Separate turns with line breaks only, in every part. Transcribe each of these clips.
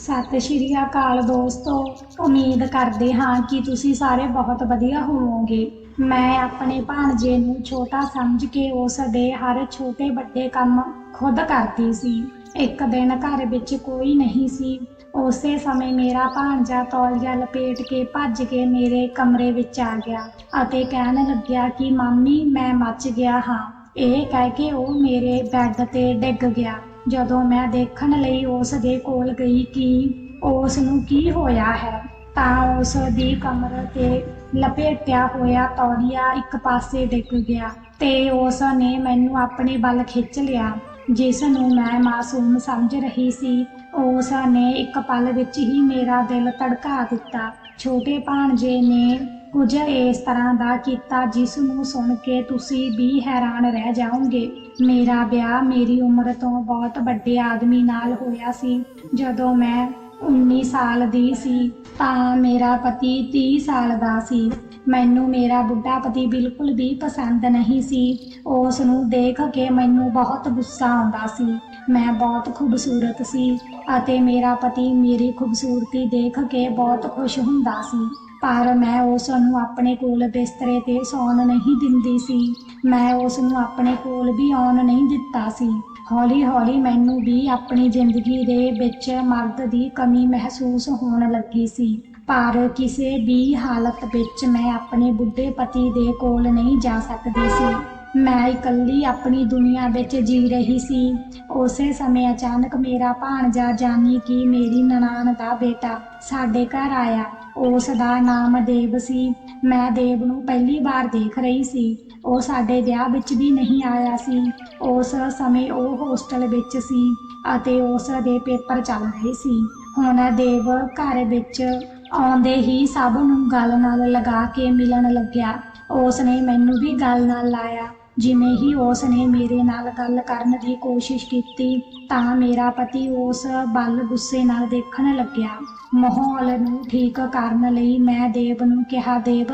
ਸਤਿ ਸ਼੍ਰੀ ਅਕਾਲ ਦੋਸਤੋ, ਉਮੀਦ ਕਰਦੇ ਹਾਂ ਕਿ ਤੁਸੀਂ ਸਾਰੇ ਬਹੁਤ ਵਧੀਆ ਹੋਵੋਗੇ। ਮੈਂ ਆਪਣੇ ਭਾਣਜੇ ਨੂੰ ਛੋਟਾ ਸਮਝ ਕੇ ਉਸ ਦੇ ਹਰ ਛੋਟੇ ਵੱਡੇ ਕੰਮ ਖੁਦ ਕਰਦੀ ਸੀ। ਇੱਕ ਦਿਨ ਘਰ ਵਿੱਚ ਕੋਈ ਨਹੀਂ ਸੀ। ਉਸੇ ਸਮੇਂ ਮੇਰਾ ਭਾਂਜਾ ਤੌਲੀਆ ਲਪੇਟ ਕੇ ਭੱਜ ਕੇ ਮੇਰੇ ਕਮਰੇ ਵਿੱਚ ਆ ਗਿਆ ਅਤੇ ਕਹਿਣ ਲੱਗਿਆ ਕਿ, ਮਾਮੀ, ਮੈਂ ਮੱਚ ਗਿਆ ਹਾਂ। ਇਹ ਕਹਿ ਕੇ ਉਹ ਮੇਰੇ ਬੈੱਡ ਤੇ ਡਿੱਗ ਗਿਆ। ਜਦੋਂ ਮੈਂ ਦੇਖਣ ਲਈ ਉਸ ਦੇ ਕੋਲ ਗਈ ਕਿ ਉਸ ਨੂੰ ਕੀ ਹੋਇਆ ਹੈ, ਤਾਂ ਉਸ ਦੀ ਕਮਰ ਤੇ ਲਪੇਟਿਆ ਹੋਇਆ ਤੌਲੀਆ ਇੱਕ ਪਾਸੇ ਡਿੱਗ ਗਿਆ ਤੇ ਉਸ ਨੇ ਮੈਨੂੰ ਆਪਣੇ ਵੱਲ ਖਿੱਚ ਲਿਆ ਜਿਸ ਨੂੰ ਮੈਂ ਮਾਸੂਮ ਸਮਝ ਰਹੀ ਸੀ। ਉਸ ਨੇ ਇੱਕ ਪਲ ਵਿੱਚ ਹੀ ਮੇਰਾ ਦਿਲ ਧੜਕਾ ਦਿੱਤਾ। ਛੋਟੇ ਭਾਣਜੇ ਨੇ ਕੁਝ ਇਸ ਤਰ੍ਹਾਂ ਦਾ ਕੀਤਾ ਜਿਸ ਨੂੰ ਸੁਣ ਕੇ ਤੁਸੀਂ ਵੀ ਹੈਰਾਨ ਰਹਿ ਜਾਓਗੇ। ਮੇਰਾ ਵਿਆਹ ਮੇਰੀ ਉਮਰ ਤੋਂ ਬਹੁਤ ਵੱਡੇ ਆਦਮੀ ਨਾਲ ਹੋਇਆ ਸੀ। ਜਦੋਂ ਮੈਂ 19 ਸਾਲ ਦੀ ਸੀ, ਤਾਂ ਮੇਰਾ ਪਤੀ 30 ਸਾਲ ਦਾ ਸੀ। ਮੈਨੂੰ ਮੇਰਾ ਬੁੱਢਾ ਪਤੀ ਬਿਲਕੁਲ ਵੀ ਪਸੰਦ ਨਹੀਂ ਸੀ। ਉਸ ਨੂੰ ਦੇਖ ਕੇ ਮੈਨੂੰ ਬਹੁਤ ਗੁੱਸਾ ਆਉਂਦਾ ਸੀ। ਮੈਂ ਬਹੁਤ ਖੂਬਸੂਰਤ ਸੀ ਅਤੇ ਮੇਰਾ ਪਤੀ ਮੇਰੀ ਖੂਬਸੂਰਤੀ ਦੇਖ ਕੇ ਬਹੁਤ ਖੁਸ਼ ਹੁੰਦਾ ਸੀ। ਪਰ ਮੈਂ ਉਸ ਨੂੰ ਆਪਣੇ ਕੋਲ ਬਿਸਤਰੇ ਤੇ ਸੌਣ ਨਹੀਂ ਦਿੰਦੀ ਸੀ। ਮੈਂ ਉਸ ਨੂੰ ਆਪਣੇ ਕੋਲ ਵੀ ਆਉਣ ਨਹੀਂ ਦਿੱਤਾ ਸੀ। ਹੌਲੀ ਹੌਲੀ ਮੈਨੂੰ ਵੀ ਆਪਣੀ ਜ਼ਿੰਦਗੀ ਦੇ ਵਿੱਚ ਮਰਦ ਦੀ ਕਮੀ ਮਹਿਸੂਸ ਹੋਣ ਲੱਗੀ ਸੀ। ਪਰ ਕਿਸੇ ਵੀ ਹਾਲਤ ਵਿੱਚ ਮੈਂ ਆਪਣੇ ਬੁੱਢੇ ਪਤੀ ਦੇ ਕੋਲ ਨਹੀਂ ਜਾ ਸਕਦੀ ਸੀ। ਮੈਂ ਇਕੱਲੀ ਆਪਣੀ ਦੁਨੀਆ ਵਿੱਚ ਜੀ ਰਹੀ ਸੀ। ਉਸੇ ਸਮੇਂ ਅਚਾਨਕ ਮੇਰਾ ਭਾਣਜਾ ਜਾਨੀ ਕਿ ਮੇਰੀ ਨਨਾਣ ਦਾ ਬੇਟਾ ਸਾਡੇ ਘਰ ਆਇਆ। ਉਸ ਦਾ ਨਾਮ ਦੇਵ ਸੀ। ਮੈਂ ਦੇਵ ਨੂੰ ਪਹਿਲੀ ਵਾਰ ਦੇਖ ਰਹੀ ਸੀ। ਉਹ ਸਾਡੇ ਵਿਆਹ ਵਿੱਚ ਵੀ ਨਹੀਂ ਆਇਆ ਸੀ। ਉਸ ਸਮੇਂ ਉਹ ਹੋਸਟਲ ਵਿੱਚ ਸੀ ਅਤੇ ਉਸ ਦੇ ਪੇਪਰ ਚੱਲ ਰਹੇ ਸੀ। ਹੁਣ ਦੇਵ ਘਰ ਵਿੱਚ ਆਉਂਦੇ ਹੀ ਸਭ ਨੂੰ ਗੱਲ ਨਾਲ ਲਗਾ ਕੇ ਮਿਲਣ ਲੱਗਿਆ। ਉਸ ਨੇ ਮੈਨੂੰ ਵੀ ਗੱਲ ਨਾਲ ਲਾਇਆ। ਜਿਵੇਂ ਹੀ ਉਸ ਨੇ ਮੇਰੇ ਨਾਲ ਗੱਲ ਕਰਨ ਦੀ ਕੋਸ਼ਿਸ਼ ਕੀਤੀ ਤਾਂ ਮੇਰਾ ਪਤੀ ਉਸ ਵੱਲ ਗੁੱਸੇ ਨਾਲ ਦੇਖਣ ਲੱਗਿਆ। ਮਾਹੌਲ ਨੂੰ ਠੀਕ ਕਰਨ ਲਈ ਮੈਂ ਦੇਵ ਨੂੰ ਕਿਹਾ, ਦੇਵ,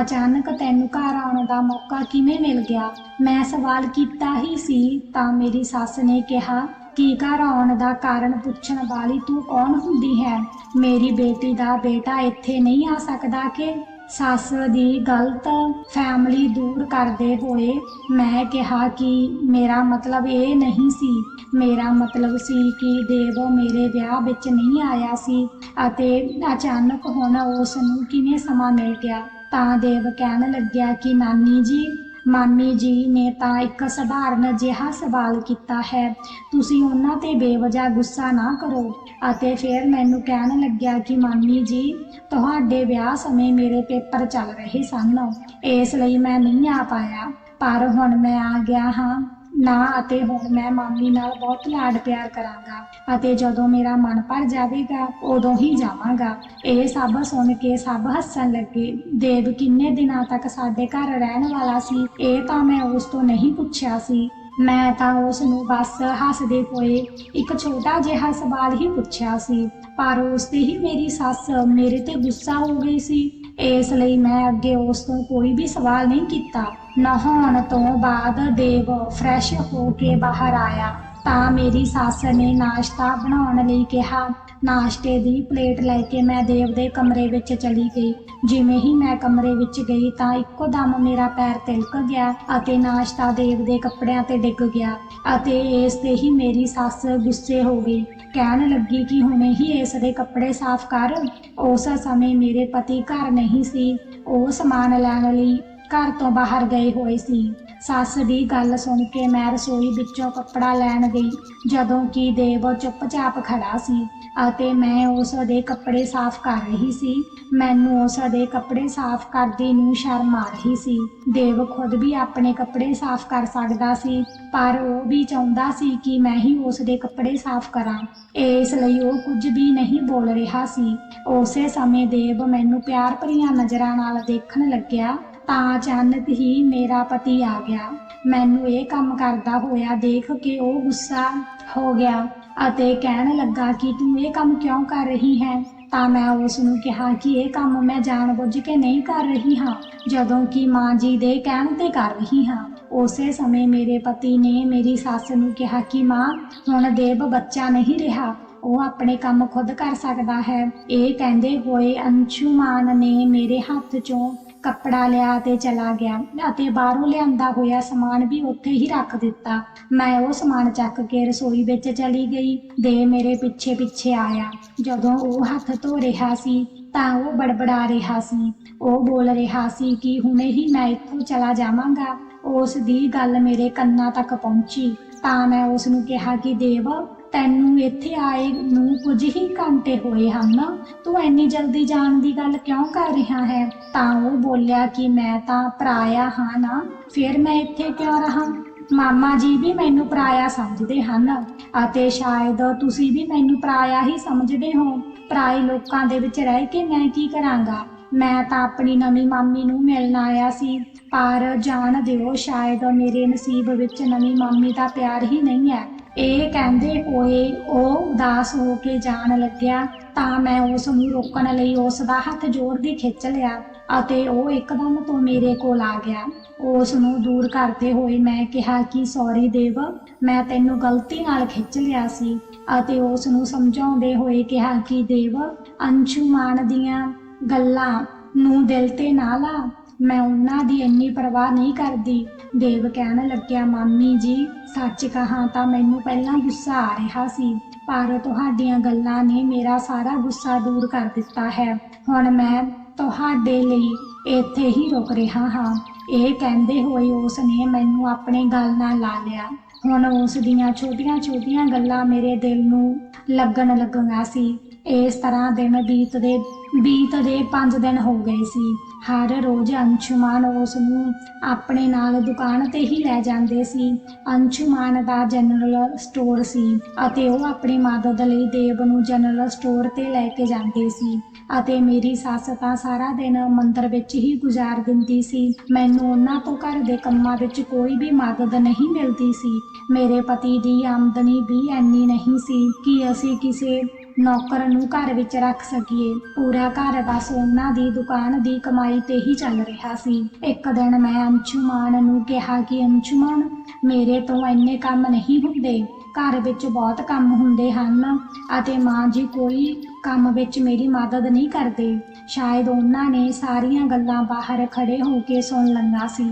ਅਚਾਨਕ ਤੈਨੂੰ ਘਰ ਆਉਣ ਦਾ ਮੌਕਾ ਕਿਵੇਂ ਮਿਲ ਗਿਆ? ਮੈਂ ਸਵਾਲ ਕੀਤਾ ਹੀ ਸੀ, ਤਾਂ ਮੇਰੀ ਸੱਸ ਨੇ ਕਿਹਾ, ਕੀ ਘਰ ਆਉਣ ਦਾ ਕਾਰਨ ਪੁੱਛਣ ਵਾਲੀ ਤੂੰ ਕੌਣ ਹੁੰਦੀ ਹੈ? ਮੇਰੀ ਬੇਟੀ ਦਾ ਬੇਟਾ ਇੱਥੇ ਨਹੀਂ ਆ ਸਕਦਾ ਕਿ ਸੱਸ ਦੀ ਗਲਤ ਫੈਮਲੀ ਦੂਰ ਕਰਦੇ ਹੋਏ ਮੈਂ ਕਿਹਾ ਕਿ ਮੇਰਾ ਮਤਲਬ ਇਹ ਨਹੀਂ ਸੀ। ਮੇਰਾ ਮਤਲਬ ਸੀ ਕਿ ਦੇਵ ਮੇਰੇ ਵਿਆਹ ਵਿੱਚ ਨਹੀਂ ਆਇਆ ਸੀ ਅਤੇ ਅਚਾਨਕ ਹੁਣ ਉਸ ਨੂੰ ਕਿਵੇਂ ਸਮਾਂ ਮਿਲ ਗਿਆ? ਤਾਂ ਦੇਵ ਕਹਿਣ ਲੱਗਿਆ ਕਿ, ਨਾਨੀ ਜੀ ਮਾਮੀ ਜੀ ਨੇ ਤਾਂ ਇੱਕ ਸਧਾਰਨ ਜਿਹਾ ਸਵਾਲ ਕੀਤਾ ਹੈ। ਤੁਸੀਂ ਉਹਨਾਂ ਤੇ ਬੇਵਜ੍ਹਾ ਗੁੱਸਾ ਨਾ ਕਰੋ। ਅਤੇ ਫਿਰ ਮੈਨੂੰ ਕਹਿਣ ਲੱਗਿਆ ਕਿ ਮਾਮੀ ਜੀ, ਤੁਹਾਡੇ ਵਿਆਹ ਸਮੇਂ ਮੇਰੇ ਪੇਪਰ ਚੱਲ ਰਹੇ ਸਨ। ਇਸ ਲਈ ਮੈਂ ਨਹੀਂ ਆ ਪਾਇਆ। ਪਰ ਹੁਣ ਮੈਂ ਆ ਗਿਆ ਹਾਂ। ਨਾ ਅਤੇ ਹੁਣ ਮੈਂ ਮਾਮੀ ਨਾਲ ਬਹੁਤ ਲਾਡ ਪਿਆਰ ਕਰਾਂਗਾ ਅਤੇ ਜਦੋਂ ਮੇਰਾ ਮਨ ਭਰ ਜਾਵੇਗਾ, ਉਦੋਂ ਹੀ ਜਾਵਾਂਗਾ। ਇਹ ਸਭ ਸੁਣ ਕੇ ਸਭ ਹੱਸਣ ਲੱਗੇ। ਦੇਵ ਕਿੰਨੇ ਦਿਨਾਂ ਤੱਕ ਸਾਡੇ ਘਰ ਰਹਿਣ ਵਾਲਾ ਸੀ, ਇਹ ਤਾਂ ਮੈਂ ਉਸ ਤੋਂ ਨਹੀਂ ਪੁੱਛਿਆ ਸੀ। ਮੈਂ ਤਾਂ ਉਸ ਨੂੰ ਬਸ ਹੱਸਦੇ ਹੋਏ ਇੱਕ ਛੋਟਾ ਜਿਹਾ ਸਵਾਲ ਹੀ ਪੁੱਛਿਆ ਸੀ, ਪਰ ਉਸ ਤੇ ਹੀ ਮੇਰੀ ਸੱਸ ਮੇਰੇ ਤੇ ਗੁੱਸਾ ਹੋ ਗਈ ਸੀ। ਇਸ ਲਈ ਮੈਂ ਅੱਗੇ ਉਸ ਤੋਂ ਕੋਈ ਵੀ ਸਵਾਲ ਨਹੀਂ ਕੀਤਾ। ਨਹਾਉਣ ਤੋਂ ਬਾਅਦ ਦੇਵ ਫਰੈਸ਼ ਹੋ ਕੇ ਬਾਹਰ ਆਇਆ। ਤਾਂ ਮੇਰੀ ਸੱਸ ਨੇ ਨਾਸ਼ਤਾ ਬਣਾਉਣ ਲਈ ਕਿਹਾ। ਨਾਸ਼ਤੇ ਦੀ ਪਲੇਟ ਲੈ ਕੇ ਮੈਂ ਦੇਵ ਦੇ ਕਮਰੇ ਵਿੱਚ ਚਲੀ ਗਈ। ਜਿਵੇਂ ਹੀ ਮੈਂ ਕਮਰੇ ਵਿੱਚ ਗਈ ਤਾਂ ਇੱਕੋ ਦਮ ਮੇਰਾ ਪੈਰ ਤਿਲਕ ਗਿਆ ਅਤੇ ਨਾਸ਼ਤਾ ਦੇਵ ਦੇ ਕੱਪੜਿਆਂ ਤੇ ਡਿੱਗ ਗਿਆ ਅਤੇ ਇਸ ਤੇ ਹੀ ਮੇਰੀ ਸੱਸ ਗੁੱਸੇ ਹੋ ਗਈ। ਕਹਿਣ ਲੱਗੀ ਕਿ ਹੁਣੇ ਹੀ ਇਸ ਦੇ ਕੱਪੜੇ ਸਾਫ਼ ਕਰ। ਉਸ ਸਮੇਂ ਮੇਰੇ ਪਤੀ ਘਰ ਨਹੀਂ ਸੀ। ਉਹ ਸਮਾਨ ਲੈਣ ਲਈ ਘਰ ਤੋਂ ਬਾਹਰ ਗਏ ਹੋਏ ਸੀ। ਸੱਸ ਦੀ ਗੱਲ ਸੁਣ ਕੇ ਮੈਂ ਰਸੋਈ ਵਿੱਚੋਂ ਕੱਪੜਾ ਲੈਣ ਗਈ, ਜਦੋਂ ਕਿ ਦੇਵ ਚੁੱਪਚਾਪ ਖੜਾ ਸੀ ਅਤੇ ਮੈਂ ਉਸ ਦੇ ਕੱਪੜੇ ਸਾਫ਼ ਕਰ ਰਹੀ ਸੀ। ਮੈਨੂੰ ਉਸ ਦੇ ਕੱਪੜੇ ਸਾਫ਼ ਕਰਦੀ ਨੂੰ ਸ਼ਰਮ ਆ ਰਹੀ ਸੀ। ਦੇਵ ਖੁਦ ਵੀ ਆਪਣੇ ਕੱਪੜੇ ਸਾਫ਼ ਕਰ ਸਕਦਾ ਸੀ, ਪਰ ਉਹ ਵੀ ਚਾਹੁੰਦਾ ਸੀ ਕਿ ਮੈਂ ਹੀ ਉਸ ਦੇ ਕੱਪੜੇ ਸਾਫ਼ ਕਰਾਂ। ਇਸ ਲਈ ਉਹ ਕੁਝ ਵੀ ਨਹੀਂ ਬੋਲ ਰਿਹਾ ਸੀ। ਉਸੇ ਸਮੇਂ ਦੇਵ ਮੈਨੂੰ ਪਿਆਰ ਭਰੀਆਂ ਨਜ਼ਰਾਂ ਨਾਲ ਦੇਖਣ ਲੱਗਿਆ। ਤਾਂ ਅਚਾਨਕ ਹੀ ਮੇਰਾ ਪਤੀ ਆ ਗਿਆ। ਮੈਨੂੰ ਇਹ ਕੰਮ ਕਰਦਾ ਹੋਇਆ ਦੇਖ ਕੇ ਉਹ ਗੁੱਸਾ ਹੋ ਗਿਆ ਅਤੇ ਕਹਿਣ ਲੱਗਾ ਕਿ ਤੂੰ ਇਹ ਕੰਮ ਕਿਉਂ ਕਰ ਰਹੀ ਹੈ? ਤਾਂ ਮੈਂ ਉਸ ਨੂੰ ਕਿਹਾ ਕਿ ਇਹ ਕੰਮ ਮੈਂ ਜਾਣਬੁੱਝ ਕੇ ਨਹੀਂ ਕਰ ਰਹੀ ਹਾਂ। ਜਦੋਂ ਕਿ ਮਾਂ ਜੀ ਦੇ ਕਹਿਣ ਤੇ ਕਰ ਰਹੀ ਹਾਂ। ਉਸੇ ਸਮੇਂ ਮੇਰੇ ਪਤੀ ਨੇ ਮੇਰੀ ਸੱਸ ਨੂੰ ਕਿਹਾ ਕਿ ਮਾਂ, ਹੁਣ ਦੇਵ ਬੱਚਾ ਨਹੀਂ ਰਿਹਾ। ਉਹ ਆਪਣੇ ਕੰਮ ਖੁਦ ਕਰ ਸਕਦਾ ਹੈ। ਇਹ ਕਹਿੰਦੇ ਹੋਏ ਅੰਸ਼ੂਮਾਨ ਨੇ ਮੇਰੇ ਹੱਥ 'ਚੋਂ ਕੱਪੜਾ ਲਿਆ ਤੇ ਚਲਾ ਗਿਆ ਅਤੇ ਬਾਹਰੋਂ ਲਿਆਂਦਾ ਹੋਇਆ ਸਮਾਨ ਵੀ ਉੱਥੇ ਹੀ ਰੱਖ ਦਿੱਤਾ। ਮੈਂ ਉਹ ਸਮਾਨ ਚੱਕ ਕੇ ਰਸੋਈ ਵਿੱਚ ਚਲੀ ਗਈ। ਦੇ ਮੇਰੇ ਪਿੱਛੇ ਪਿੱਛੇ ਆਇਆ। ਜਦੋਂ ਉਹ ਹੱਥ ਧੋ ਰਿਹਾ ਸੀ ਤਾਂ ਉਹ ਬੜਬੜਾ ਰਿਹਾ ਸੀ। ਉਹ ਬੋਲ ਰਿਹਾ ਸੀ ਕਿ ਹੁਣੇ ਹੀ ਮੈਂ ਇੱਥੋਂ ਚਲਾ ਜਾਵਾਂਗਾ। ਉਸ ਦੀ ਗੱਲ ਮੇਰੇ ਕੰਨਾਂ ਤੱਕ ਪਹੁੰਚੀ। ਤਾਂ ਮੈਂ ਉਸ ਨੂੰ ਕਿਹਾ ਕਿ ਦੇਵ ਤੈਨੂੰ ਇੱਥੇ ਆਏ ਨੂੰ ਕੁਝ ਹੀ ਘੰਟੇ ਹੋਏ ਹਨ। ਤੂੰ ਇੰਨੀ ਜਲਦੀ ਜਾਣ ਦੀ ਗੱਲ ਕਿਉਂ ਕਰ ਰਿਹਾ ਹੈ? ਤਾਂ ਉਹ ਬੋਲਿਆ ਕਿ ਮੈਂ ਤਾਂ ਪਰਾਇਆ ਹਾਂ ਨਾ, ਫਿਰ ਮੈਂ ਇੱਥੇ ਕਿਉਂ ਰਹਾਂ? ਮਾਮਾ ਜੀ ਵੀ ਮੈਨੂੰ ਪਰਾਇਆ ਸਮਝਦੇ ਹਨ ਅਤੇ ਸ਼ਾਇਦ ਤੁਸੀਂ ਵੀ ਮੈਨੂੰ ਪਰਾਇਆ ਹੀ ਸਮਝਦੇ ਹੋ। ਪਰਾਏ ਲੋਕਾਂ ਦੇ ਵਿੱਚ ਰਹਿ ਕੇ ਮੈਂ ਕੀ ਕਰਾਂਗਾ? ਮੈਂ ਤਾਂ ਆਪਣੀ ਨਵੀਂ ਮਾਮੀ ਨੂੰ ਮਿਲਣ ਆਇਆ ਸੀ, ਪਰ ਜਾਣ ਦਿਓ, ਸ਼ਾਇਦ ਮੇਰੇ ਨਸੀਬ ਵਿੱਚ ਨਵੀਂ ਮਾਮੀ ਦਾ ਪਿਆਰ ਹੀ ਨਹੀਂ ਹੈ। ਇਹ ਕਹਿੰਦੇ ਹੋਏ ਉਹ ਉਦਾਸ ਹੋ ਕੇ ਜਾਣ ਲੱਗਿਆ, ਤਾਂ ਮੈਂ ਉਸ ਨੂੰ ਰੋਕਣ ਲਈ ਉਸ ਦਾ ਹੱਥ ਜੋੜਦੀ ਖਿੱਚ ਲਿਆ ਅਤੇ ਉਹ ਇੱਕਦਮ ਤੋਂ ਮੇਰੇ ਕੋਲ ਆ ਗਿਆ। ਉਸ ਨੂੰ ਦੂਰ ਕਰਦੇ ਹੋਏ ਮੈਂ ਕਿਹਾ, ਕਿ ਸੌਰੀ ਦੇਵ, ਮੈਂ ਤੈਨੂੰ ਗਲਤੀ ਨਾਲ ਖਿੱਚ ਲਿਆ ਸੀ। ਅਤੇ ਉਸ ਨੂੰ ਸਮਝਾਉਂਦੇ ਹੋਏ ਕਿਹਾ ਕਿ, ਦੇਵ, ਅੰਸ਼ੁਮਾਨ ਦੀਆਂ ਗੱਲਾਂ ਨੂੰ ਦਿਲ ਤੇ ਨਾ ਲਾ। ਮੈਂ ਉਹਨਾਂ ਦੀ ਇੰਨੀ ਪਰਵਾਹ ਨਹੀਂ ਕਰਦੀ। ਦੇਵ ਕਹਿਣ ਲੱਗਿਆ, ਮਾਮੀ ਜੀ, ਸੱਚ ਕਹਾਂ ਤਾਂ ਮੈਨੂੰ ਪਹਿਲਾਂ ਗੁੱਸਾ ਆ ਰਿਹਾ ਸੀ, ਪਰ ਤੁਹਾਡੀਆਂ ਗੱਲਾਂ ਨੇ ਮੇਰਾ ਸਾਰਾ ਗੁੱਸਾ ਦੂਰ ਕਰ ਦਿੱਤਾ ਹੈ। ਹੁਣ ਮੈਂ ਤੁਹਾਡੇ ਲਈ ਇੱਥੇ ਹੀ ਰੁਕ ਰਿਹਾ ਹਾਂ। ਇਹ ਕਹਿੰਦੇ ਹੋਏ ਉਸ ਨੇ ਮੈਨੂੰ ਆਪਣੇ ਗੱਲ ਨਾਲ ਲਾ ਲਿਆ। ਹੁਣ ਉਸ ਦੀਆਂ ਛੋਟੀਆਂ-ਛੋਟੀਆਂ ਗੱਲਾਂ ਮੇਰੇ ਦਿਲ ਨੂੰ ਲੱਗਣ ਲੱਗੀਆਂ ਸੀ। ਇਸ ਤਰ੍ਹਾਂ ਦਿਨ ਬੀਤਦੇ ਬੀਤਦੇ 5 ਦਿਨ ਹੋ ਗਏ ਸੀ। ਹਰ ਰੋਜ਼ ਅੰਸ਼ੁਮਾਨ ਉਸ ਨੂੰ ਆਪਣੇ ਨਾਲ ਦੁਕਾਨ ਤੇ ਹੀ ਲੈ ਜਾਂਦੇ ਸੀ। ਅੰਸ਼ੁਮਾਨ ਦਾ ਜਨਰਲ ਸਟੋਰ ਸੀ ਅਤੇ ਉਹ ਆਪਣੀ ਮਦਦ ਲਈ ਦੇਵ ਨੂੰ ਜਨਰਲ ਸਟੋਰ ਤੇ ਲੈ ਕੇ ਜਾਂਦੇ ਸੀ ਅਤੇ ਮੇਰੀ ਸੱਸ ਤਾਂ ਸਾਰਾ ਦਿਨ ਮੰਦਰ ਵਿੱਚ ਹੀ ਗੁਜ਼ਾਰ ਦਿੰਦੀ ਸੀ। ਮੈਨੂੰ ਉਹਨਾਂ ਤੋਂ ਘਰ ਦੇ ਕੰਮਾਂ ਵਿੱਚ ਕੋਈ ਵੀ ਮਦਦ ਨਹੀਂ ਮਿਲਦੀ ਸੀ। ਮੇਰੇ ਪਤੀ ਦੀ ਆਮਦਨੀ ਵੀ ਇੰਨੀ ਨਹੀਂ ਸੀ ਕਿ ਅਸੀਂ ਕਿਸੇ ਨੌਕਰ ਨੂੰ ਘਰ ਵਿੱਚ ਰੱਖ ਸਕੀਏ। ਪੂਰਾ ਘਰ ਬਸ ਉਹਨਾਂ ਦੀ ਦੁਕਾਨ ਦੀ ਕਮਾਈ ਤੇ ਹੀ ਚੱਲ ਰਿਹਾ ਸੀ। ਇੱਕ ਦਿਨ ਮੈਂ ਅੰਸ਼ੁਮਾਨ ਨੂੰ ਕਿਹਾ ਕਿ, ਅੰਸ਼ੁਮਾਨ, ਮੇਰੇ ਤੋਂ ਇੰਨੇ ਕੰਮ ਨਹੀਂ ਹੁੰਦੇ। ਘਰ ਵਿੱਚ ਬਹੁਤ ਕੰਮ ਹੁੰਦੇ ਹਨ ਅਤੇ ਮਾਂ ਜੀ ਕੋਈ ਕੰਮ ਵਿੱਚ ਮੇਰੀ ਮਦਦ ਨਹੀਂ ਕਰਦੇ। ਸ਼ਾਇਦ ਉਹਨਾਂ ਨੇ ਸਾਰੀਆਂ ਗੱਲਾਂ ਬਾਹਰ ਖੜੇ ਹੋ ਕੇ ਸੁਣ ਲੰਗਾ ਸੀ।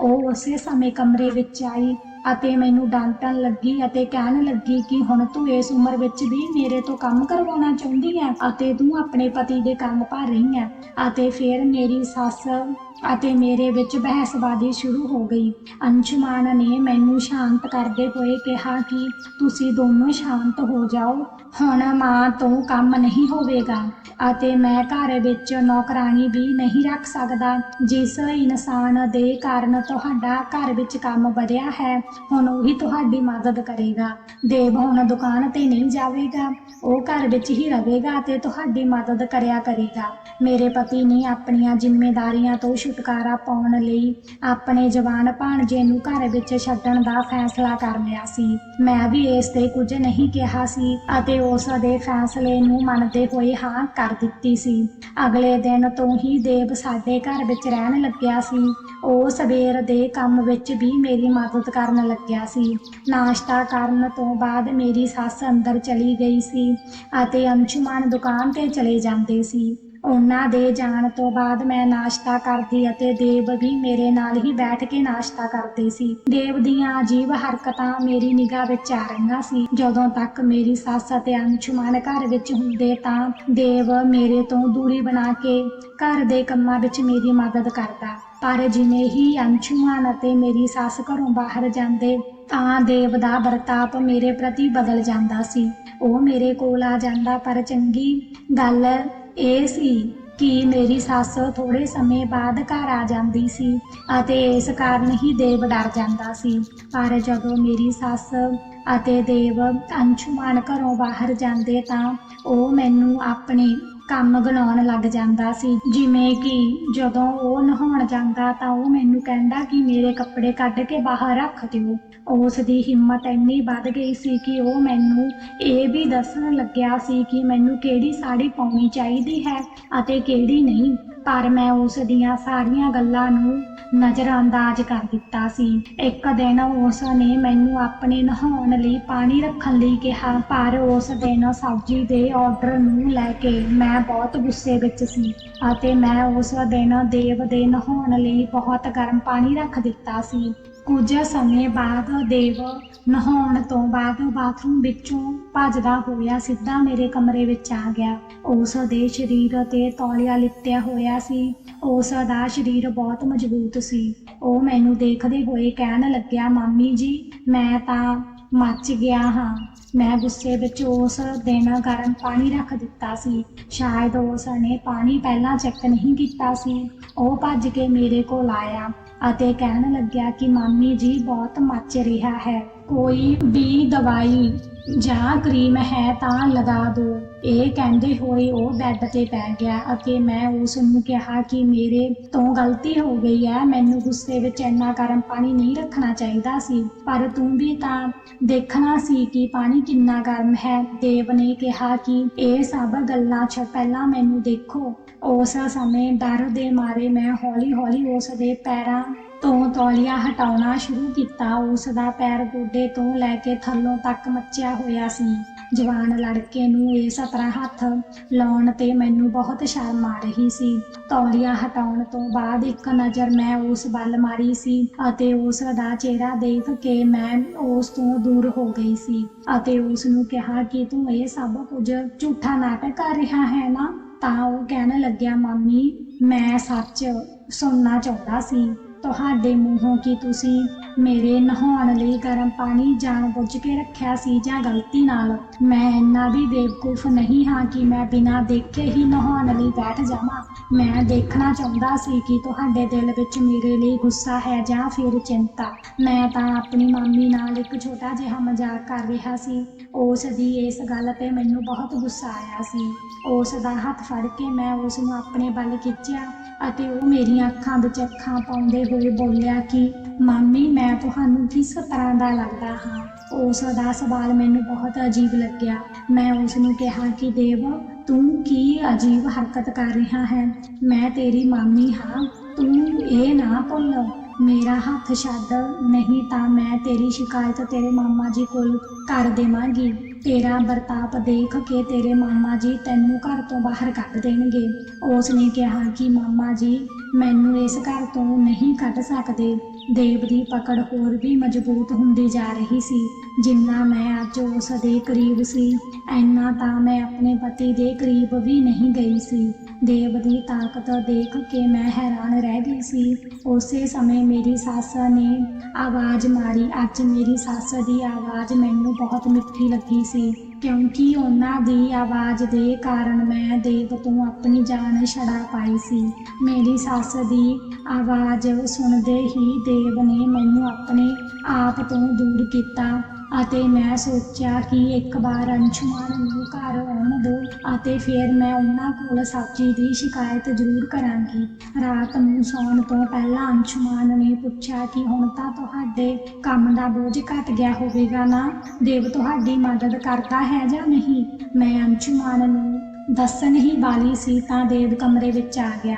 ਉਹ ਉਸੇ ਸਮੇਂ ਕਮਰੇ ਵਿੱਚ ਆਈ ਅਤੇ ਮੈਨੂੰ ਡਾਂਟਣ ਲੱਗੀ ਅਤੇ ਕਹਿਣ ਲੱਗੀ ਕਿ ਹੁਣ ਤੂੰ ਇਸ ਉਮਰ ਵਿੱਚ ਵੀ ਮੇਰੇ ਤੋਂ ਕੰਮ ਕਰਵਾਉਣਾ ਚਾਹੁੰਦੀ ਹੈ ਅਤੇ ਤੂੰ ਆਪਣੇ ਪਤੀ ਦੇ ਕੰਮ ਭਰ ਰਹੀ ਹੈ ਅਤੇ ਫਿਰ ਮੇਰੀ ਸੱਸ ਅਤੇ ਮੇਰੇ ਵਿੱਚ ਬਹਿਸਬਾਜ਼ੀ ਸ਼ੁਰੂ ਹੋ ਗਈ। ਅੰਸ਼ੁਮਾਨ ਨੇ ਮੈਨੂੰ ਸ਼ਾਂਤ ਕਰਦੇ ਹੋਏ ਕਿਹਾ ਕਿ ਤੁਸੀਂ ਦੋਨੋਂ ਸ਼ਾਂਤ ਹੋ ਜਾਓ। ਹੁਣ ਮਾਂ, ਤੋਂ ਕੰਮ ਨਹੀਂ ਹੋਵੇਗਾ ਅਤੇ ਮੈਂ ਘਰ ਵਿੱਚ ਨੌਕਰਾਨੀ ਵੀ ਨਹੀਂ ਰੱਖ ਸਕਦਾ। ਜਿਸ ਇਨਸਾਨ ਦੇ ਕਾਰਨ ਤੁਹਾਡਾ ਘਰ ਵਿੱਚ ਕੰਮ ਵਧਿਆ ਹੈ, ਹੁਣ ਉਹੀ ਤੁਹਾਡੀ ਮਦਦ ਕਰੇਗਾ। ਦੇਵ ਹੁਣ ਦੁਕਾਨ ਤੇ ਨਹੀਂ ਜਾਵੇਗਾ। ਉਹ ਘਰ ਵਿੱਚ ਹੀ ਰਹੇਗਾ ਅਤੇ ਤੁਹਾਡੀ ਮਦਦ ਕਰਿਆ ਕਰੇਗਾ। ਮੇਰੇ ਪਤੀ ਨੇ ਆਪਣੀਆਂ ਜ਼ਿੰਮੇਵਾਰੀਆਂ ਤੋਂ ਛੁਟਕਾਰਾ ਪਾਉਣ ਲਈ ਆਪਣੇ ਜਵਾਨ ਭਾਣਜੇ ਨੂੰ ਘਰ ਵਿੱਚ ਛੱਡਣ ਦਾ ਫੈਸਲਾ ਕਰ ਲਿਆ ਸੀ। ਮੈਂ ਵੀ ਇਸ ਤੇ ਕੁਝ ਨਹੀਂ ਕਿਹਾ ਸੀ ਅਤੇ ਉਸ ਦੇ ਫੈਸਲੇ ਨੂੰ ਮੰਨਦੇ ਹੋਏ ਹਾਂ ਕਰ ਦਿੱਤੀ ਸੀ। ਅਗਲੇ ਦਿਨ ਤੋਂ ਹੀ ਦੇਵ ਸਾਡੇ ਘਰ ਵਿੱਚ ਰਹਿਣ ਲੱਗਿਆ ਸੀ। ਉਹ ਸਵੇਰ ਦੇ ਕੰਮ ਵਿੱਚ ਵੀ ਮੇਰੀ ਮਦਦ ਕਰਨ ਲੱਗਿਆ ਸੀ। ਨਾਸ਼ਤਾ ਕਰਨ ਤੋਂ ਬਾਅਦ ਮੇਰੀ ਸੱਸ ਅੰਦਰ ਚਲੀ ਗਈ ਸੀ ਅਤੇ ਅੰਸ਼ੁਮਾਨ ਦੁਕਾਨ ਤੇ ਚਲੇ ਜਾਂਦੇ ਸੀ। ਉਹਨਾਂ ਦੇ ਜਾਣ ਤੋਂ ਬਾਅਦ ਮੈਂ ਨਾਸ਼ਤਾ ਕਰਦੀ ਅਤੇ ਦੇਵ ਵੀ ਮੇਰੇ ਨਾਲ ਹੀ ਬੈਠ ਕੇ ਨਾਸ਼ਤਾ ਕਰਦੇ ਸੀ। ਦੇਵ ਦੀਆਂ ਅਜੀਬ ਹਰਕਤਾਂ ਮੇਰੀ ਨਿਗਾਹ ਵਿੱਚ ਆ ਰਹੀਆਂ ਸੀ। ਜਦੋਂ ਤੱਕ ਮੇਰੀ ਸੱਸ ਅਤੇ ਅੰਸ਼ੁਮਾਨ ਘਰ ਵਿੱਚ ਹੁੰਦੇ ਤਾਂ ਦੇਵ ਮੇਰੇ ਤੋਂ ਦੂਰੀ ਬਣਾ ਕੇ ਘਰ ਦੇ ਕੰਮਾਂ ਵਿੱਚ ਮੇਰੀ ਮਦਦ ਕਰਦਾ। ਪਰ ਜਿਵੇਂ ਹੀ ਅੰਸ਼ੁਮਾਨ ਅਤੇ ਮੇਰੀ ਸੱਸ ਘਰੋਂ ਬਾਹਰ ਜਾਂਦੇ, ਤਾਂ ਦੇਵ ਦਾ ਵਰਤਾਪ ਮੇਰੇ ਪ੍ਰਤੀ ਬਦਲ ਜਾਂਦਾ ਸੀ। ਉਹ ਮੇਰੇ ਕੋਲ ਆ ਜਾਂਦਾ, ਪਰ ਚੰਗੀ ਗੱਲ ਇਹ ਸੀ ਕਿ ਮੇਰੀ ਸੱਸ ਥੋੜੇ ਸਮੇਂ ਬਾਅਦ ਘਰ ਆ ਜਾਂਦੀ ਸੀ ਅਤੇ ਇਸ ਕਾਰਨ ਹੀ ਦੇਵ ਡਰ ਜਾਂਦਾ ਸੀ। ਪਰ ਜਦੋਂ ਮੇਰੀ ਸੱਸ ਅਤੇ ਦੇਵ ਅੰਸ਼ੁਮਾਨ ਘਰੋਂ ਬਾਹਰ ਜਾਂਦੇ ਤਾਂ ਉਹ ਮੈਨੂੰ ਆਪਣੇ ਕੰਮ ਗਣਾਉਣ ਲੱਗ ਜਾਂਦਾ ਸੀ। ਜਿਵੇਂ ਕਿ ਜਦੋਂ ਉਹ ਨਹਾਉਣ ਜਾਂਦਾ ਤਾਂ ਉਹ ਮੈਨੂੰ ਕਹਿੰਦਾ ਕਿ ਮੇਰੇ ਕੱਪੜੇ ਕੱਢ ਕੇ ਬਾਹਰ ਰੱਖ ਦਿਓ। ਉਸ ਦੀ ਹਿੰਮਤ ਇੰਨੀ ਵੱਧ ਗਈ ਸੀ ਕਿ ਉਹ ਮੈਨੂੰ ਇਹ ਵੀ ਦੱਸਣ ਲੱਗਿਆ ਸੀ ਕਿ ਮੈਨੂੰ ਕਿਹੜੀ ਸਾੜੀ ਪਾਉਣੀ ਚਾਹੀਦੀ ਹੈ ਅਤੇ ਕਿਹੜੀ ਨਹੀਂ। ਪਰ ਮੈਂ ਉਸ ਦੀਆਂ ਸਾਰੀਆਂ ਗੱਲਾਂ ਨੂੰ ਨਜ਼ਰਅੰਦਾਜ਼ ਕਰ ਦਿੱਤਾ ਸੀ। ਇੱਕ ਦਿਨ ਉਸ ਨੇ ਮੈਨੂੰ ਆਪਣੇ ਨਹਾਉਣ ਲਈ ਪਾਣੀ ਰੱਖਣ ਲਈ ਕਿਹਾ, ਪਰ ਉਸ ਦਿਨ ਸਬਜ਼ੀ ਦੇ ਆਰਡਰ ਨੂੰ ਲੈ ਕੇ ਮੈਂ ਬਹੁਤ ਗੁੱਸੇ ਵਿੱਚ ਸੀ ਅਤੇ ਮੈਂ ਉਸ ਦਿਨ ਦੇਵ ਦੇ ਨਹਾਉਣ ਲਈ ਬਹੁਤ ਗਰਮ ਪਾਣੀ ਰੱਖ ਦਿੱਤਾ ਸੀ। ਕੁਝ ਸਮੇਂ ਬਾਅਦ ਦੇਵ ਨਹਾਉਣ ਤੋਂ ਬਾਅਦ ਬਾਥਰੂਮ ਵਿੱਚੋਂ ਭੱਜਦਾ ਹੋਇਆ ਸਿੱਧਾ ਮੇਰੇ ਕਮਰੇ ਵਿੱਚ ਆ ਗਿਆ। ਉਸ ਦੇ ਸਰੀਰ ਤੇ ਤੌਲੀਆ ਲਿੱਤਿਆ ਹੋਇਆ ਸੀ। ਉਸ ਦਾ ਸਰੀਰ ਬਹੁਤ ਮਜ਼ਬੂਤ ਸੀ। ਉਹ ਮੈਨੂੰ ਦੇਖਦੇ ਹੋਏ ਕਹਿਣ ਲੱਗਿਆ, ਮਾਮੀ ਜੀ, ਮੈਂ ਤਾਂ ਮੱਚ ਗਿਆ ਹਾਂ। ਮੈਂ ਗੁੱਸੇ ਵਿੱਚ ਉਸ ਦਿਨ ਗਰਮ ਪਾਣੀ ਰੱਖ ਦਿੱਤਾ ਸੀ। ਸ਼ਾਇਦ ਉਸ ਨੇ ਪਾਣੀ ਪਹਿਲਾਂ ਚੈੱਕ ਨਹੀਂ ਕੀਤਾ ਸੀ। ਉਹ ਭੱਜ ਕੇ ਮੇਰੇ ਕੋਲ ਆਇਆ। ਅਤੇ ਕਹਿਣ ਲੱਗਿਆ ਕਿ ਮਾਮੀ ਜੀ, ਬਹੁਤ ਮੱਚ ਰਿਹਾ ਹੈ। ਕੋਈ ਵੀ ਦਵਾਈ ਜਾਂ ਕਰੀਮ ਹੈ ਤਾਂ ਲਗਾ ਦਿਓ। ਇਹ ਕਹਿੰਦੇ ਹੋਏ ਉਹ ਬੈੱਡ ਤੇ ਪੈ ਗਿਆ ਅਤੇ ਮੈਂ ਉਸ ਨੂੰ ਕਿਹਾ ਕਿ ਮੇਰੇ ਤੋਂ ਗਲਤੀ ਹੋ ਗਈ ਹੈ। ਮੈਨੂੰ ਗੁੱਸੇ ਵਿੱਚ ਇੰਨਾ ਗਰਮ ਪਾਣੀ ਨਹੀਂ ਰੱਖਣਾ ਚਾਹੀਦਾ ਸੀ। ਪਰ ਤੂੰ ਵੀ ਤਾਂ ਦੇਖਣਾ ਸੀ ਕਿ ਪਾਣੀ ਕਿੰਨਾ ਗਰਮ ਹੈ। ਦੇਵ ਨੇ ਕਿਹਾ ਕਿ ਇਹ ਸਭ ਗੱਲਾਂ ਛ ਪਹਿਲਾਂ ਮੈਨੂੰ ਦੇਖੋ। ਉਸ ਸਮੇਂ ਡਰ ਦੇ ਮਾਰੇ ਮੈਂ ਹੌਲੀ-ਹੌਲੀ ਉਸ ਦੇ ਪੈਰਾਂ ਤੋਂ ਤੌਲੀਆ ਹਟਾਉਣਾ ਸ਼ੁਰੂ ਕੀਤਾ। ਉਸ ਦਾ ਪੈਰ ਗੋਡੇ ਤੋਂ ਲੈ ਕੇ ਥੱਲੋਂ ਤੱਕ ਮੱਚਿਆ ਹੋਇਆ ਸੀ। ਜਵਾਨ ਲੜਕੇ ਨੂੰ ਇਸ ਤਰ੍ਹਾਂ ਹੱਥ ਲਾਉਣ ਤੇ ਮੈਨੂੰ ਬਹੁਤ ਸ਼ਰਮ ਆ ਰਹੀ ਸੀ। ਤੌਲੀਆ ਹਟਾਉਣ ਤੋਂ ਬਾਅਦ ਇੱਕ ਨਜ਼ਰ ਮੈਂ ਉਸ ਵੱਲ ਮਾਰੀ ਸੀ ਅਤੇ ਉਸ ਦਾ ਚਿਹਰਾ ਦੇਖ ਕੇ ਮੈਂ ਉਸ ਤੋਂ ਦੂਰ ਹੋ ਗਈ ਸੀ ਅਤੇ ਉਸ ਨੂੰ ਕਿਹਾ ਕਿ ਤੂੰ ਇਹ ਸਭ ਕੁਝ ਝੂਠਾ ਨਾਟਕ ਕਰ ਰਿਹਾ ਹੈ ਨਾ? ਤਾਂ ਉਹ ਕਹਿਣ ਲੱਗਿਆ ਮਾਮੀ ਮੈਂ ਸੱਚ ਸੁਣਨਾ ਚਾਹੁੰਦਾ ਸੀ। ਤੁਹਾਡੇ ਮੂੰਹੋਂ ਕਿ ਤੁਸੀਂ ਮੇਰੇ ਨਹਾਉਣ ਲਈ ਗਰਮ ਪਾਣੀ ਜਾਣ ਬੁੱਝ ਕੇ ਰੱਖਿਆ ਸੀ ਜਾਂ ਗਲਤੀ ਨਾਲ? ਮੈਂ ਇੰਨਾ ਵੀ ਬੇਵਕੂਫ ਨਹੀਂ ਹਾਂ ਕਿ ਮੈਂ ਬਿਨਾਂ ਦੇਖੇ ਹੀ ਨਹਾਉਣ ਲਈ ਬੈਠ ਜਾਵਾਂ। ਮੈਂ ਦੇਖਣਾ ਚਾਹੁੰਦਾ ਸੀ ਕਿ ਤੁਹਾਡੇ ਦਿਲ ਵਿੱਚ ਮੇਰੇ ਲਈ ਗੁੱਸਾ ਹੈ ਜਾਂ ਫਿਰ ਚਿੰਤਾ। ਮੈਂ ਤਾਂ ਆਪਣੀ ਮਾਮੀ ਨਾਲ ਇੱਕ ਛੋਟਾ ਜਿਹਾ ਮਜ਼ਾਕ ਕਰ ਰਿਹਾ ਸੀ। ਉਸ ਦੀ ਇਸ ਗੱਲ ਤੇ ਮੈਨੂੰ ਬਹੁਤ ਗੁੱਸਾ ਆਇਆ ਸੀ। ਉਸ ਦਾ ਹੱਥ ਫੜ ਕੇ ਮੈਂ ਉਸ ਨੂੰ ਆਪਣੇ ਵੱਲ ਖਿੱਚਿਆ। ਅਤੇ ਉਹ ਮੇਰੀਆਂ ਅੱਖਾਂ ਵਿੱਚ ਅੱਖਾਂ ਪਾਉਂਦੇ ਹੋਏ ਬੋਲਿਆ ਕਿ, ਮਾਮੀ, ਮੈਂ ਤੁਹਾਨੂੰ ਕਿਸ ਤਰ੍ਹਾਂ ਦਾ ਲੱਗਦਾ ਹਾਂ? ਉਸ ਦਾ ਸਵਾਲ ਮੈਨੂੰ ਬਹੁਤ ਅਜੀਬ ਲੱਗਿਆ। ਮੈਂ ਉਸ ਨੂੰ ਕਿਹਾ ਕਿ, ਦੇਵ, ਤੂੰ ਕੀ ਅਜੀਬ ਹਰਕਤ ਕਰ ਰਿਹਾ ਹੈ? ਮੈਂ ਤੇਰੀ ਮਾਮੀ ਹਾਂ। ਤੂੰ ਇਹ ਨਾ ਭੁੱਲ। ਮੇਰਾ ਹੱਥ ਛੱਡ ਨਹੀਂ ਤਾਂ ਮੈਂ ਤੇਰੀ ਸ਼ਿਕਾਇਤ ਤੇਰੇ ਮਾਮਾ ਜੀ ਕੋਲ ਕਰ ਦੇਵਾਂਗੀ। ਤੇਰਾ ਵਰਤਾਪ ਦੇਖ ਕੇ ਤੇਰੇ ਮਾਮਾ ਜੀ ਤੈਨੂੰ ਘਰ ਤੋਂ ਬਾਹਰ ਕੱਢ ਦੇਣਗੇ। ਉਸ ਨੇ ਕਿਹਾ ਕਿ ਮਾਮਾ ਜੀ, ਮੈਨੂੰ ਇਸ ਘਰ ਤੋਂ ਨਹੀਂ ਕੱਢ ਸਕਦੇ। ਦੇਵ ਦੀ ਪਕੜ ਹੋਰ ਵੀ ਮਜ਼ਬੂਤ ਹੁੰਦੀ ਜਾ ਰਹੀ ਸੀ। ਜਿੰਨਾ ਮੈਂ ਅੱਜ ਉਸ ਦੇ ਕਰੀਬ ਸੀ ਐਨਾ ਤਾਂ ਮੈਂ ਆਪਣੇ ਪਤੀ ਦੇ ਕਰੀਬ ਵੀ ਨਹੀਂ ਗਈ ਸੀ। ਦੇਵ ਦੀ ਤਾਕਤ ਦੇਖ ਕੇ ਮੈਂ ਹੈਰਾਨ ਰਹਿ ਗਈ ਸੀ। ਉਸੇ ਸਮੇਂ ਮੇਰੀ ਸੱਸ ਨੇ ਆਵਾਜ਼ ਮਾਰੀ। ਅੱਜ ਮੇਰੀ ਸੱਸ ਦੀ ਆਵਾਜ਼ ਮੈਨੂੰ ਬਹੁਤ ਮਿੱਠੀ ਲੱਗੀ ਸੀ। ਕਿਉਂਕਿ ਉਹਨਾਂ ਦੀ ਆਵਾਜ਼ ਦੇ ਕਾਰਨ ਮੈਂ ਦੇਵ ਤੋਂ ਆਪਣੀ ਜਾਨ ਛੜਾ ਪਾਈ ਸੀ। ਮੇਰੀ ਸੱਸ ਦੀ ਆਵਾਜ਼ ਸੁਣਦੇ ਹੀ ਦੇਵ ਨੇ ਮੈਨੂੰ ਆਪਣੇ ਆਪ ਤੋਂ ਦੂਰ ਕੀਤਾ। ਅਤੇ ਮੈਂ ਸੋਚਿਆ ਕਿ ਇੱਕ ਵਾਰ ਅੰਸ਼ੁਮਾਨ ਨੂੰ ਘਰ ਆਉਣ ਦਿਓ ਅਤੇ ਫਿਰ ਮੈਂ ਉਹਨਾਂ ਕੋਲ ਸਬਜ਼ੀ ਦੀ ਸ਼ਿਕਾਇਤ ਜ਼ਰੂਰ ਕਰਾਂਗੀ। ਰਾਤ ਨੂੰ ਸੌਣ ਤੋਂ ਪਹਿਲਾਂ ਅੰਸ਼ੁਮਾਨ ਨੇ ਪੁੱਛਿਆ ਕਿ ਹੁਣ ਤਾਂ ਤੁਹਾਡੇ ਕੰਮ ਦਾ ਬੋਝ ਘਟ ਗਿਆ ਹੋਵੇਗਾ ਨਾ? ਦੇਵ ਤੁਹਾਡੀ ਮਦਦ ਕਰਦਾ ਹੈ ਜਾਂ ਨਹੀਂ? ਮੈਂ ਅੰਸ਼ੁਮਾਨ ਨੂੰ ਦੱਸਣ ਹੀ ਵਾਲੀ ਸੀ ਤਾਂ ਦੇਵ ਕਮਰੇ ਵਿੱਚ ਆ ਗਿਆ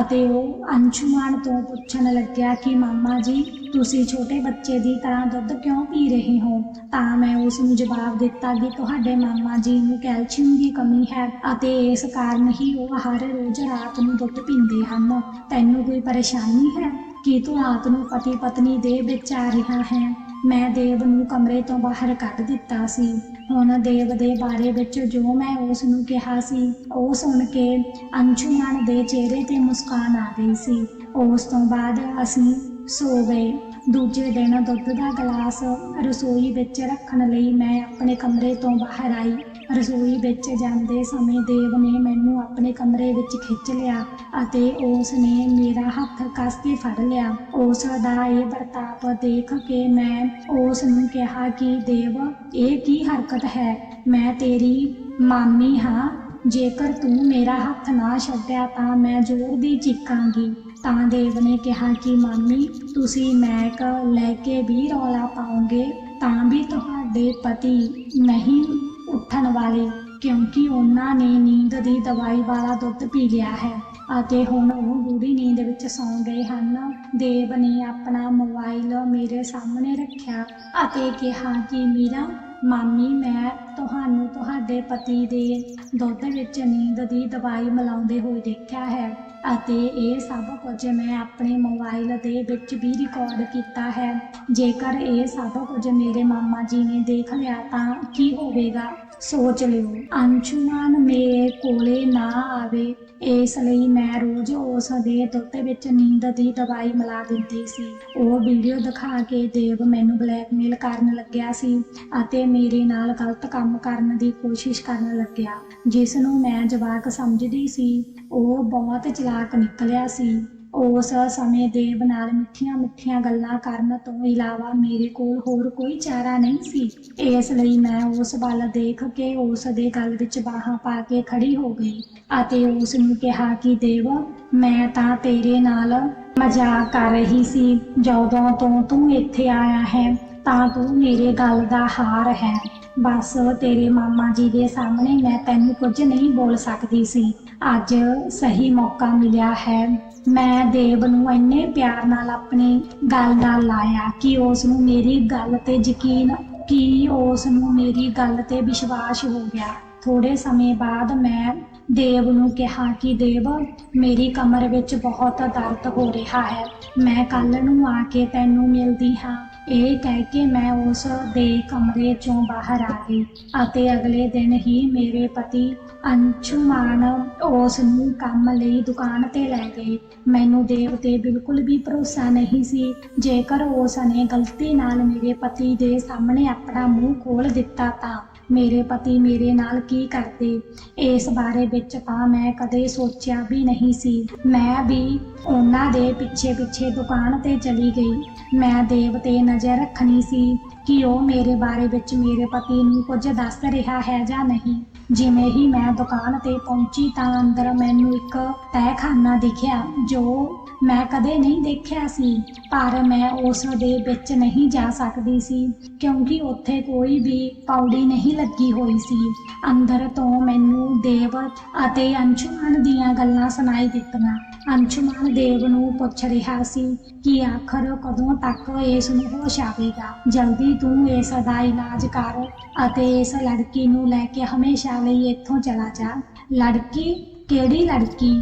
ਅਤੇ ਉਹ ਅੰਸ਼ੁਮਾਨ ਤੋਂ ਪੁੱਛਣ ਲੱਗਿਆ ਕਿ ਮਾਮਾ ਜੀ, ਤੁਸੀਂ ਛੋਟੇ ਬੱਚੇ ਦੀ ਤਰ੍ਹਾਂ ਦੁੱਧ ਕਿਉਂ ਪੀ ਰਹੇ ਹੋ? ਤਾਂ ਮੈਂ ਉਸ ਨੂੰ ਜਵਾਬ ਦਿੱਤਾ ਕਿ ਤੁਹਾਡੇ ਮਾਮਾ ਜੀ ਨੂੰ ਕੈਲਸ਼ੀਅਮ ਦੀ ਕਮੀ ਹੈ ਅਤੇ ਇਸ ਕਾਰਨ ਹੀ ਉਹ ਹਰ ਰੋਜ਼ ਰਾਤ ਨੂੰ ਦੁੱਧ ਪੀਂਦੇ ਹਨ। ਤੈਨੂੰ ਕੋਈ ਪਰੇਸ਼ਾਨੀ ਹੈ? ਕਿ ਤੂੰ ਰਾਤ ਨੂੰ ਪਤੀ ਪਤਨੀ ਦੇ ਵਿੱਚ ਆ ਰਿਹਾ ਹੈ? ਮੈਂ ਦੇਵ ਨੂੰ ਕਮਰੇ ਤੋਂ ਬਾਹਰ ਕੱਢ ਦਿੱਤਾ ਸੀ। ਹੁਣ ਦੇਵ ਦੇ ਬਾਰੇ ਵਿੱਚ ਜੋ ਮੈਂ ਉਸ ਨੂੰ ਕਿਹਾ ਸੀ, ਉਹ ਸੁਣ ਕੇ ਅੰਸ਼ੁਮਨ ਦੇ ਚਿਹਰੇ ਤੇ ਮੁਸਕਾਨ ਆ ਗਈ ਸੀ। ਉਸ ਤੋਂ ਬਾਅਦ ਅਸੀਂ ਸੋ ਗਏ। ਦੂਜੇ ਦਿਨ ਦੁੱਧ ਦਾ ਗਲਾਸ ਰਸੋਈ ਵਿੱਚ ਰੱਖਣ ਲਈ ਮੈਂ ਆਪਣੇ ਕਮਰੇ ਤੋਂ ਬਾਹਰ ਆਈ। ਰਸੋਈ ਵਿੱਚ ਜਾਂਦੇ ਸਮੇਂ ਦੇਵ ਨੇ ਮੈਨੂੰ ਆਪਣੇ ਕਮਰੇ ਵਿੱਚ ਖਿੱਚ ਲਿਆ ਅਤੇ ਉਸ ਨੇ ਮੇਰਾ ਹੱਥ ਕੱਸ ਕੇ ਫੜ ਲਿਆ। ਉਸ ਦਾ ਇਹ ਵਰਤਾਪ ਦੇਖ ਕੇ ਮੈਂ ਉਸ ਨੂੰ ਕਿਹਾ ਕਿ ਦੇਵ, ਇਹ ਕੀ ਹਰਕਤ ਹੈ? ਮੈਂ ਤੇਰੀ ਮਾਮੀ ਹਾਂ। ਜੇਕਰ ਤੂੰ ਮੇਰਾ ਹੱਥ ਨਾ ਛੱਡਿਆ ਤਾਂ ਮੈਂ ਜ਼ੋਰ ਦੀ ਚੀਕਾਂਗੀ। ਤਾਂ ਦੇਵ ਨੇ ਕਿਹਾ ਕਿ ਮਾਮੀ, ਤੁਸੀਂ ਮੈਕ ਲੈ ਕੇ ਵੀ ਰੌਲਾ ਪਾਓਗੇ, ਤਾਂ ਵੀ ਤੁਹਾਡੇ ਪਤੀ ਨਹੀਂ ਉੱਠਣ ਵਾਲੇ ਕਿਉਂਕਿ ਉਹਨਾਂ ਨੇ ਨੀਂਦ ਦੀ ਦਵਾਈ ਵਾਲਾ ਦੁੱਧ ਪੀ ਲਿਆ ਹੈ ਅਤੇ ਹੁਣ ਉਹ ਗੂੜੀ ਨੀਂਦ ਵਿੱਚ ਸੌਂ ਗਏ ਹਨ। ਦੇਵ ਨੇ ਆਪਣਾ ਮੋਬਾਈਲ ਮੇਰੇ ਸਾਹਮਣੇ ਰੱਖਿਆ ਅਤੇ ਕਿਹਾ ਕਿ, ਮੀਰਾ, ਮਾਮੀ, ਮੈਂ ਤੁਹਾਨੂੰ ਤੁਹਾਡੇ ਪਤੀ ਦੇ ਦੁੱਧ ਵਿੱਚ ਨੀਂਦ ਦੀ ਦਵਾਈ ਮਿਲਾਉਂਦੇ ਹੋਏ ਦੇਖਿਆ ਹੈ। ਅਤੇ ਇਹ ਸਭ ਕੁਝ ਮੈਂ ਆਪਣੇ ਮੋਬਾਈਲ ਦੇ ਵਿੱਚ ਵੀ ਰਿਕਾਰਡ ਕੀਤਾ ਹੈ। ਜੇਕਰ ਇਹ ਸਭ ਕੁਝ ਮੇਰੇ ਮਾਮਾ ਜੀ ਨੇ ਦੇਖ ਲਿਆ ਤਾਂ ਕੀ ਹੋਵੇਗਾ? ਸੋਚ ਲਿਓ। ਅੰਸ਼ੁਮਾਨ ਮੇਰੇ ਕੋਲੇ ਨਾ ਆਵੇ। ਇਸ ਲਈ ਮੈਂ ਰੋਜ਼ ਉਸ ਦੇ ਦੁੱਧ ਵਿੱਚ ਨੀਂਦ ਦੀ ਦਵਾਈ ਮਿਲਾ ਦਿੰਦੀ ਸੀ। ਉਹ ਵੀਡੀਓ ਦਿਖਾ ਕੇ ਦੇਵ ਮੈਨੂੰ ਬਲੈਕਮੇਲ ਕਰਨ ਲੱਗਿਆ ਸੀ ਅਤੇ ਮੇਰੇ ਨਾਲ ਗਲਤ ਕੰਮ ਕਰਨ ਦੀ ਕੋਸ਼ਿਸ਼ ਕਰਨ ਲੱਗਿਆ। ਜਿਸ ਨੂੰ ਮੈਂ ਜਵਾਕ ਸਮਝਦੀ ਸੀ, ਉਹ ਬਹੁਤ ਚਲਾਕ ਨਿਕਲਿਆ ਸੀ। ਉਸ ਸਮੇਂ ਦੇ ਨਾਲ ਮਿੱਠੀਆਂ ਮਿੱਠੀਆਂ ਗੱਲਾਂ ਕਰਨ ਤੋਂ ਇਲਾਵਾ ਮੇਰੇ ਕੋਲ ਹੋਰ ਕੋਈ ਚਾਰਾ ਨਹੀਂ ਸੀ। ਇਸ ਲਈ ਮੈਂ ਉਸ ਵੱਲ ਦੇਖ ਕੇ ਉਸ ਦੇ ਗਲ ਵਿੱਚ ਬਾਹਾਂ ਪਾ ਕੇ ਖੜੀ ਹੋ ਗਈ ਅਤੇ ਉਸ ਨੂੰ ਕਿਹਾ ਕਿ ਦੇਵ, ਮੈਂ ਤਾਂ ਤੇਰੇ ਨਾਲ ਮਜ਼ਾਕ ਕਰ ਰਹੀ ਸੀ। ਜਦੋਂ ਤੋਂ ਤੂੰ ਇੱਥੇ ਆਇਆ ਹੈ, ਤਾਂ ਤੂੰ ਮੇਰੇ ਗਲ ਦਾ ਹਾਰ ਹੈ। ਬਸ ਤੇਰੇ ਮਾਮਾ ਜੀ ਦੇ ਸਾਹਮਣੇ ਮੈਂ ਤੈਨੂੰ ਕੁਝ ਨਹੀਂ ਬੋਲ ਸਕਦੀ ਸੀ। ਅੱਜ ਸਹੀ ਮੌਕਾ ਮਿਲਿਆ ਹੈ। ਮੈਂ ਦੇਵ ਨੂੰ ਇੰਨੇ ਪਿਆਰ ਨਾਲ ਆਪਣੀ ਗੱਲ ਨਾਲ ਲਾਇਆ ਕਿ ਉਸ ਨੂੰ ਮੇਰੀ ਗੱਲ ਤੇ ਯਕੀਨ, ਕਿ ਉਸ ਨੂੰ ਮੇਰੀ ਗੱਲ ਤੇ ਵਿਸ਼ਵਾਸ ਹੋ ਗਿਆ। ਥੋੜੇ ਸਮੇਂ ਬਾਅਦ ਮੈਂ ਦੇਵ ਨੂੰ ਕਿਹਾ ਕਿ ਦੇਵ, ਮੇਰੀ ਕਮਰ ਵਿੱਚ ਬਹੁਤ ਦਰਦ ਹੋ ਰਿਹਾ ਹੈ। ਮੈਂ ਕੱਲ ਨੂੰ ਆ ਕੇ ਤੈਨੂੰ ਮਿਲਦੀ ਹਾਂ। ਇਹ ਕਹਿ ਕੇ ਮੈਂ ਉਸ ਦੇ ਕਮਰੇ ਚੋਂ ਬਾਹਰ ਆ ਗਈ ਅਤੇ ਅਗਲੇ ਦਿਨ ਹੀ ਮੇਰੇ ਪਤੀ ਅੰਸ਼ੁਮਾਨ ਉਸ ਨੂੰ ਕੰਮ ਲਈ ਦੁਕਾਨ ਤੇ ਲੈ ਗਏ। ਮੈਨੂੰ ਦੇਵ ਤੇ ਬਿਲਕੁਲ ਵੀ ਭਰੋਸਾ ਨਹੀਂ ਸੀ। ਜੇਕਰ ਉਸ ਨੇ ਗਲਤੀ ਨਾਲ ਮੇਰੇ ਪਤੀ ਦੇ ਸਾਹਮਣੇ ਆਪਣਾ ਮੂੰਹ ਖੋਲ ਦਿੱਤਾ ਤਾਂ ਮੇਰੇ ਪਤੀ ਮੇਰੇ ਨਾਲ ਕੀ ਕਰਦੇ? ਇਸ ਬਾਰੇ ਵਿੱਚ ਤਾਂ ਮੈਂ ਕਦੇ ਸੋਚਿਆ ਵੀ ਨਹੀਂ ਸੀ। ਮੈਂ ਵੀ ਉਹਨਾਂ ਦੇ ਪਿੱਛੇ ਪਿੱਛੇ ਦੁਕਾਨ ਤੇ ਚਲੀ ਗਈ। ਮੈਂ ਦੇਵ ਤੇ ਨਜ਼ਰ ਰੱਖਣੀ ਸੀ ਕਿ ਉਹ ਮੇਰੇ ਬਾਰੇ ਵਿੱਚ ਮੇਰੇ ਪਤੀ ਨੂੰ ਕੁਝ ਦੱਸ ਰਿਹਾ ਹੈ ਜਾਂ ਨਹੀਂ। ਜਿਵੇਂ ਹੀ ਮੈਂ ਦੁਕਾਨ ਤੇ ਪਹੁੰਚੀ ਤਾਂ ਅੰਦਰ ਮੈਨੂੰ ਇੱਕ ਤਹਿਖਾਨਾ ਦਿਖਿਆ ਜੋ ਮੈਂ ਕਦੇ ਨਹੀਂ ਦੇਖਿਆ ਸੀ, ਪਰ ਮੈਂ ਉਸ ਦੇ ਵਿੱਚ ਨਹੀਂ ਜਾ ਸਕਦੀ ਸੀ, ਕਿਉਂਕਿ ਉੱਥੇ ਕੋਈ ਵੀ ਪੌੜੀ ਨਹੀਂ ਲੱਗੀ ਹੋਈ ਸੀ। ਅੰਦਰ ਤੋਂ ਮੈਨੂੰ ਦੇਵ ਅਤੇ ਅੰਸ਼ੁਮਨ ਦੀਆਂ ਗੱਲਾਂ ਸੁਣਾਈ ਦਿੱਤੀਆਂ। ਅੰਸ਼ੁਮਨ ਦੇਵ ਨੂੰ ਪੁੱਛ ਰਿਹਾ ਸੀ ਕਿ ਆਖਰ ਕਦੋਂ ਤੱਕ ਇਸ ਨੂੰ ਹੋਸ਼ ਆਵੇਗਾ ਜਲਦੀ ਤੂੰ ਇਸ ਦਾ ਇਲਾਜ ਕਰ ਅਤੇ ਇਸ ਲੜਕੀ ਨੂੰ ਲੈ ਕੇ ਹਮੇਸ਼ਾ ਲਈ ਇੱਥੋਂ ਚਲਾ ਜਾ। ਲੜਕੀ? ਕਿਹੜੀ ਲੜਕੀ?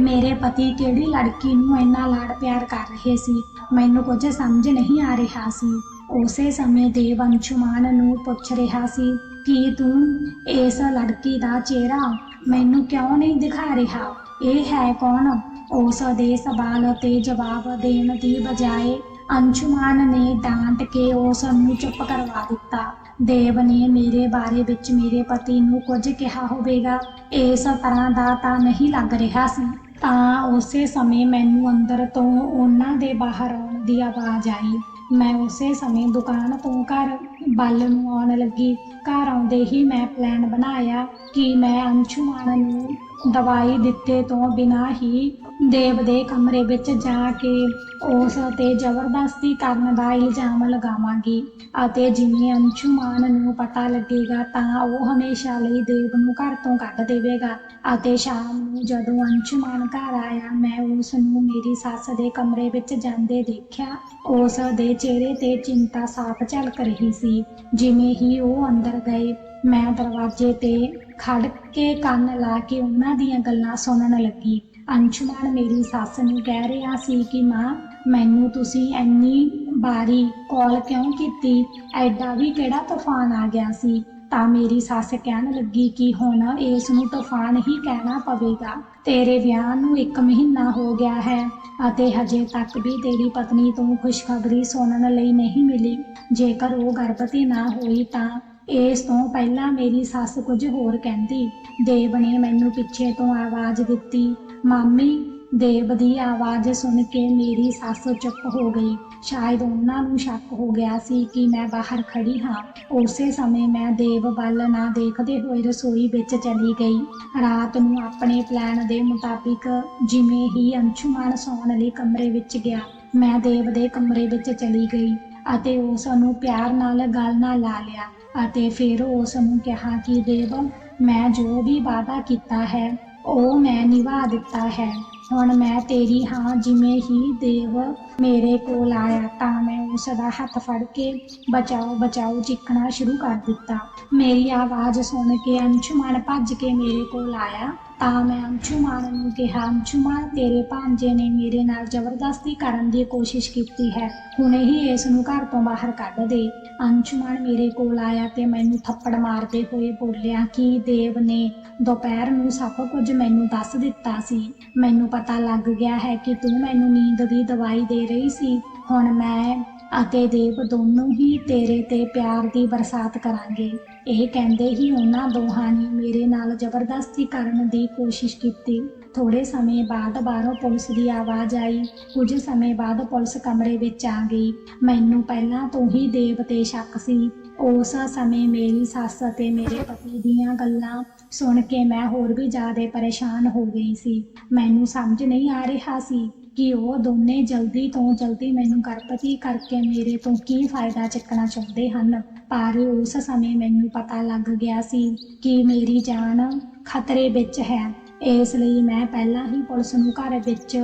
ਮੇਰੇ ਪਤੀ ਕਿਹੜੀ ਲੜਕੀ ਨੂੰ ਇੰਨਾ ਲਾਡ ਪਿਆਰ ਕਰ ਰਹੇ ਸੀ? ਮੈਨੂੰ ਕੁਝ ਸਮਝ ਨਹੀਂ ਆ ਰਿਹਾ ਸੀ। ਉਸੇ ਸਮੇਂ ਦੇਵ ਅੰਸ਼ੁਮਾਨ ਨੂੰ ਪੁੱਛ ਰਿਹਾ ਸੀ, ਕਿ ਤੂੰ ਇਸ ਲੜਕੀ ਦਾ ਚਿਹਰਾ ਮੈਨੂੰ ਕਿਉਂ ਨਹੀਂ ਦਿਖਾ ਰਿਹਾ? ਇਹ ਹੈ ਕੌਣ? ਉਸ ਦੇ ਸਵਾਲ ਤੇ ਜਵਾਬ ਦੇਣ ਦੀ ਬਜਾਏ ਅੰਸ਼ੁਮਾਨ ਨੇ ਡਾਂਟ ਕੇ ਉਸ ਨੂੰ ਚੁੱਪ ਕਰਵਾ ਦਿੱਤਾ। ਦੇਵ ਨੇ ਮੇਰੇ ਬਾਰੇ ਵਿੱਚ ਮੇਰੇ ਪਤੀ ਨੂੰ ਕੁਝ ਕਿਹਾ ਹੋਵੇਗਾ। ਇਸ ਤਰ੍ਹਾਂ ਦਾ ਤਾਂ ਨਹੀਂ ਲੱਗ ਰਿਹਾ ਸੀ। ਤਾਂ ਉਸੇ ਸਮੇਂ ਮੈਨੂੰ ਅੰਦਰ ਤੋਂ ਉਹਨਾਂ ਦੇ ਬਾਹਰ ਆਉਣ ਦੀ ਆਵਾਜ਼ ਆਈ। ਮੈਂ ਉਸੇ ਸਮੇਂ ਦੁਕਾਨ ਤੋਂ ਘਰ ਵੱਲ ਨੂੰ ਆਉਣ ਲੱਗੀ। ਘਰ ਆਉਂਦੇ ਹੀ ਮੈਂ ਪਲਾਨ ਬਣਾਇਆ ਕਿ ਮੈਂ ਅੰਸ਼ੁਮਾਨ ਨੂੰ ਦਵਾਈ ਦਿੱਤੇ ਤੋਂ ਬਿਨਾਂ ਹੀ ਦੇਵ ਦੇ ਕਮਰੇ ਵਿੱਚ ਜਾ ਕੇ ਉਸ ਤੇ ਜ਼ਬਰਦਸਤੀ ਕਰਨ ਦਾ ਇਲਜ਼ਾਮ ਲਗਾਵਾਂਗੀ ਅਤੇ ਜਿਵੇਂ ਅੰਸ਼ੂਮਾਨ ਨੂੰ ਪਤਾ ਲੱਗੇਗਾ ਤਾਂ ਉਹ ਹਮੇਸ਼ਾ ਲਈ ਦੇਵ ਨੂੰ ਘਰ ਤੋਂ ਕੱਢ ਦੇਵੇਗਾ ਅਤੇ ਸ਼ਾਮ ਨੂੰ ਜਦੋਂ ਅੰਸ਼ੁਮਾਨ ਘਰ ਆਇਆ, ਮੈਂ ਉਸ ਨੂੰ ਮੇਰੀ ਸੱਸ ਦੇ ਕਮਰੇ ਵਿੱਚ ਜਾਂਦੇ ਦੇਖਿਆ। ਉਸ ਦੇ ਚਿਹਰੇ ਤੇ ਚਿੰਤਾ ਸਾਫ਼ ਝਲਕ ਰਹੀ ਸੀ। ਜਿਵੇਂ ਹੀ ਉਹ ਅੰਦਰ ਗਏ, ਮੈਂ ਦਰਵਾਜ਼ੇ ਤੇ ਖੜ ਕੇ ਕੰਨ ਲਾ ਕੇ ਉਹਨਾਂ ਦੀਆਂ ਗੱਲਾਂ ਸੁਣਨ ਲੱਗੀ। ਅੰਸ਼ੁਮਾਨ ਮੇਰੀ ਸੱਸ ਨੂੰ ਕਹਿ ਰਿਹਾ ਸੀ ਕਿ ਮਾਂ, ਮੈਨੂੰ ਤੁਸੀਂ ਇੰਨੀ ਵਾਰੀ ਕਾਲ ਕਿਉਂ ਕੀਤੀ? ਐਡਾ ਵੀ ਕਿਹੜਾ ਤੂਫਾਨ ਆ ਗਿਆ ਸੀ? ਤਾਂ ਮੇਰੀ ਸੱਸ ਕਹਿਣ ਲੱਗੀ ਕਿ ਹੁਣ ਇਸ ਨੂੰ ਤੂਫਾਨ ਹੀ ਕਹਿਣਾ ਪਵੇਗਾ। ਤੇਰੇ ਵਿਆਹ ਨੂੰ ਇੱਕ ਮਹੀਨਾ ਹੋ ਗਿਆ ਹੈ ਅਤੇ ਹਜੇ ਤੱਕ ਵੀ ਤੇਰੀ ਪਤਨੀ ਤੋਂ ਖੁਸ਼ਖਬਰੀ ਸੁਣਨ ਲਈ ਨਹੀਂ ਮਿਲੀ। ਜੇਕਰ ਉਹ ਗਰਭਵਤੀ ਨਾ ਹੋਈ ਤਾਂ ਇਸ ਤੋਂ ਪਹਿਲਾਂ ਮੇਰੀ ਸੱਸ ਕੁਝ ਹੋਰ ਕਹਿੰਦੀ। ਦੇਵ ਨੇ ਮੈਨੂੰ ਪਿੱਛੇ ਤੋਂ ਆਵਾਜ਼ ਦਿੱਤੀ ਮਾਮੀ, ਦੇਵ ਦੀ ਆਵਾਜ਼ ਸੁਣ ਕੇ ਮੇਰੀ ਸੱਸ ਚੁੱਪ ਹੋ ਗਈ। ਸ਼ਾਇਦ ਉਹਨਾਂ ਨੂੰ ਸ਼ੱਕ ਹੋ ਗਿਆ ਸੀ ਕਿ ਮੈਂ ਬਾਹਰ ਖੜੀ ਹਾਂ। ਉਸੇ ਸਮੇਂ ਮੈਂ ਦੇਵ ਵੱਲ ਨਾ ਦੇਖਦੇ ਹੋਏ ਰਸੋਈ ਵਿੱਚ ਚਲੀ ਗਈ। ਰਾਤ ਨੂੰ ਆਪਣੇ ਪਲਾਨ ਦੇ ਮੁਤਾਬਿਕ ਜਿਵੇਂ ਹੀ ਅੰਸ਼ੁਮਾਨ ਸੌਣ ਲਈ ਕਮਰੇ ਵਿੱਚ ਗਿਆ, ਮੈਂ ਦੇਵ ਦੇ ਕਮਰੇ ਵਿੱਚ ਚਲੀ ਗਈ ਅਤੇ ਉਸ ਨੂੰ ਪਿਆਰ ਨਾਲ ਗੱਲ ਨਾਲ ਲਾ ਲਿਆ ਅਤੇ ਫਿਰ ਉਸ ਨੂੰ ਕਿਹਾ ਕਿ, ਦੇਵ, ਮੈਂ ਜੋ ਵੀ ਵਾਅਦਾ ਕੀਤਾ ਹੈ ਉਹ ਮੈਂ ਨਿਭਾ ਦਿੱਤਾ ਹੈ। ਹੁਣ ਮੈਂ ਤੇਰੀ ਹਾਂ ਜਿਵੇਂ ਹੀ ਦੇਵ ਮੇਰੇ ਕੋਲ ਆਇਆ ਤਾਂ ਮੈਂ ਉਸ ਦਾ ਹੱਥ ਫੜ ਕੇ ਬਚਾਓ ਬਚਾਓ ਚੀਕਣਾ ਸ਼ੁਰੂ ਕਰ ਦਿੱਤਾ। ਮੇਰੀ ਆਵਾਜ਼ ਸੁਣ ਕੇ ਅੰਸ਼ੁਮਨ ਭੱਜ ਕੇ ਮੇਰੇ ਕੋਲ ਆਇਆ। ਤਾਂ ਮੈਂ ਅੰਸ਼ੁਮਨ ਨੂੰ ਕਿਹਾ, ਅੰਸ਼ੁਮਨ, ਤੇਰੇ ਭਾਂਜੇ ਨੇ ਮੇਰੇ ਨਾਲ ਜ਼ਬਰਦਸਤੀ ਕਰਨ ਦੀ ਕੋਸ਼ਿਸ਼ ਕੀਤੀ ਹੈ। ਹੁਣੇ ਹੀ ਇਸ ਨੂੰ ਘਰ ਤੋਂ ਬਾਹਰ ਕੱਢ ਦੇ। ਅੰਸ਼ੁਮਨ ਮੇਰੇ ਕੋਲ ਆਇਆ ਤੇ ਮੈਨੂੰ ਥੱਪੜ ਮਾਰਦੇ ਹੋਏ ਬੋਲਿਆ, ਕਿ ਦੇਵ ਨੇ ਦੁਪਹਿਰ ਨੂੰ ਸਭ ਕੁਝ ਮੈਨੂੰ ਦੱਸ ਦਿੱਤਾ ਸੀ? ਮੈਨੂੰ ਪਤਾ ਲੱਗ ਗਿਆ ਹੈ ਕਿ ਤੂੰ ਮੈਨੂੰ ਨੀਂਦ ਦੀ ਦਵਾਈ ਦੇ ਰਹੀ ਸੀ। ਹੁਣ ਮੈਂ ਅਤੇ ਦੇਵ ਦੋਨੋਂ ਹੀ ਤੇਰੇ ਤੇ ਪਿਆਰ ਦੀ ਬਰਸਾਤ ਕਰਾਂਗੇ। ਇਹ ਕਹਿੰਦੇ ਹੀ ਉਹਨਾਂ ਦੋਹਾਂ ਨੇ ਮੇਰੇ ਨਾਲ ਜ਼ਬਰਦਸਤੀ ਕਰਨ ਦੀ ਕੋਸ਼ਿਸ਼ ਕੀਤੀ। ਥੋੜੇ ਸਮੇਂ ਬਾਅਦ ਬਾਹਰੋਂ ਪੁਲਿਸ ਦੀ ਆਵਾਜ਼ ਆਈ। ਕੁਝ ਸਮੇਂ ਬਾਅਦ ਪੁਲਿਸ ਕਮਰੇ ਵਿੱਚ ਆ ਗਈ। ਮੈਨੂੰ ਪਹਿਲਾਂ ਤੋਂ ਹੀ ਦੇਵ ਤੇ ਸ਼ੱਕ ਸੀ। ਉਸ ਸਮੇਂ ਮੇਰੀ ਸੱਸ ਅਤੇ ਮੇਰੇ ਪਤੀ ਦੀਆਂ ਗੱਲਾਂ ਸੁਣ ਕੇ ਮੈਂ ਹੋਰ ਵੀ ਜ਼ਿਆਦਾ ਪਰੇਸ਼ਾਨ ਹੋ ਗਈ ਸੀ। ਮੈਨੂੰ ਸਮਝ ਨਹੀਂ ਆ ਰਿਹਾ ਸੀ ਕਿ ਉਹ ਦੋਨੇ ਜਲਦੀ ਤੋਂ ਜਲਦੀ ਮੈਨੂੰ ਗਰਭਵਤੀ ਕਰਕੇ ਮੇਰੇ ਤੋਂ ਕੀ ਫਾਇਦਾ ਚੱਕਣਾ ਚਾਹੁੰਦੇ ਹਨ? ਪਰ ਉਸ ਸਮੇਂ ਮੈਨੂੰ ਪਤਾ ਲੱਗ ਗਿਆ ਸੀ ਕਿ ਮੇਰੀ ਜਾਨ ਖਤਰੇ ਵਿੱਚ ਹੈ। ਇਸ ਲਈ ਮੈਂ ਪਹਿਲਾਂ ਹੀ ਪੁਲਿਸ ਨੂੰ ਘਰ ਵਿੱਚ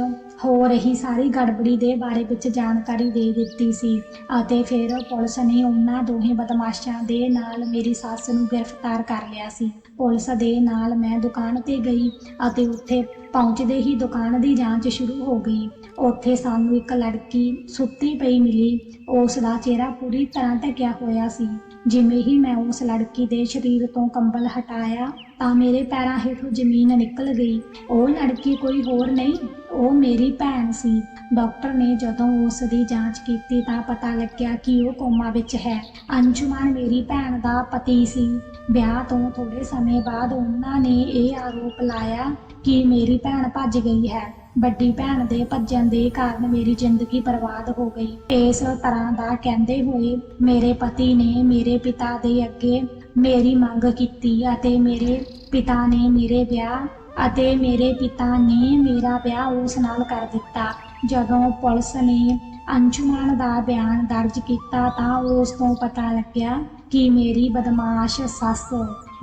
ਹੋ ਰਹੀ ਸਾਰੀ ਗੜਬੜੀ ਦੇ ਬਾਰੇ ਵਿੱਚ ਜਾਣਕਾਰੀ ਦੇ ਦਿੱਤੀ ਸੀ ਅਤੇ ਫਿਰ ਪੁਲਿਸ ਨੇ ਉਹਨਾਂ ਦੋਹੇ ਬਦਮਾਸ਼ਾਂ ਦੇ ਨਾਲ ਮੇਰੀ ਸੱਸ ਨੂੰ ਗ੍ਰਿਫਤਾਰ ਕਰ ਲਿਆ ਸੀ। ਪੁਲਿਸ ਦੇ ਨਾਲ ਮੈਂ ਦੁਕਾਨ ਤੇ ਗਈ ਅਤੇ ਉੱਥੇ ਪਹੁੰਚਦੇ ਹੀ ਦੁਕਾਨ ਦੀ ਜਾਂਚ ਸ਼ੁਰੂ ਹੋ ਗਈ। ਉੱਥੇ ਸਾਨੂੰ ਇੱਕ ਲੜਕੀ ਸੁੱਤੀ ਪਈ ਮਿਲੀ। ਉਸ ਦਾ ਚਿਹਰਾ ਪੂਰੀ ਤਰ੍ਹਾਂ ਢੱਕਿਆ ਹੋਇਆ ਸੀ। ਜਿਵੇਂ ਹੀ ਮੈਂ ਉਸ ਲੜਕੀ ਦੇ ਸਰੀਰ ਤੋਂ ਕੰਬਲ ਹਟਾਇਆ, ਤਾਂ ਮੇਰੇ ਪੈਰਾਂ ਹੇਠੋਂ ਜ਼ਮੀਨ ਨਿਕਲ ਗਈ। ਉਹ ਲੜਕੀ ਕੋਈ ਹੋਰ ਨਹੀਂ, ਉਹ ਮੇਰੀ ਭੈਣ ਸੀ। ਡਾਕਟਰ ਨੇ ਜਦੋਂ ਉਸ ਦੀ ਜਾਂਚ ਕੀਤੀ ਤਾਂ ਪਤਾ ਲੱਗਿਆ ਕਿ ਉਹ ਕੋਮਾ ਵਿੱਚ ਹੈ। ਅੰਸ਼ੁਮਾਨ ਮੇਰੀ ਭੈਣ ਦਾ ਪਤੀ ਸੀ। ਵਿਆਹ ਤੋਂ ਥੋੜੇ ਸਮੇਂ ਬਾਅਦ ਉਹਨਾਂ ਨੇ ਇਹ ਆਰੋਪ ਲਾਇਆ ਕਿ ਮੇਰੀ ਭੈਣ ਭੱਜ ਗਈ ਹੈ। ਵੱਡੀ ਭੈਣ ਦੇ ਭੱਜਣ ਦੇ ਕਾਰਨ ਮੇਰੀ ਜ਼ਿੰਦਗੀ ਬਰਬਾਦ ਹੋ ਗਈ। ਇਸ ਤਰ੍ਹਾਂ ਦਾ ਕਹਿੰਦੇ ਹੋਏ ਮੇਰੇ ਪਤੀ ਨੇ ਮੇਰੇ ਪਿਤਾ ਦੇ ਅੱਗੇ ਮੇਰੀ ਮੰਗ ਕੀਤੀ ਅਤੇ ਮੇਰੇ ਪਿਤਾ ਨੇ ਮੇਰੇ ਵਿਆਹ ਅਤੇ ਮੇਰੇ ਪਿਤਾ ਨੇ ਮੇਰਾ ਵਿਆਹ ਉਸ ਨਾਲ ਕਰ ਦਿੱਤਾ। ਜਦੋਂ ਪੁਲਿਸ ਨੇ ਅੰਸ਼ੁਮਨ ਦਾ ਬਿਆਨ ਦਰਜ ਕੀਤਾ ਤਾਂ ਉਸ ਤੋਂ ਪਤਾ ਲੱਗਿਆ ਕਿ ਮੇਰੀ ਬਦਮਾਸ਼ ਸੱਸ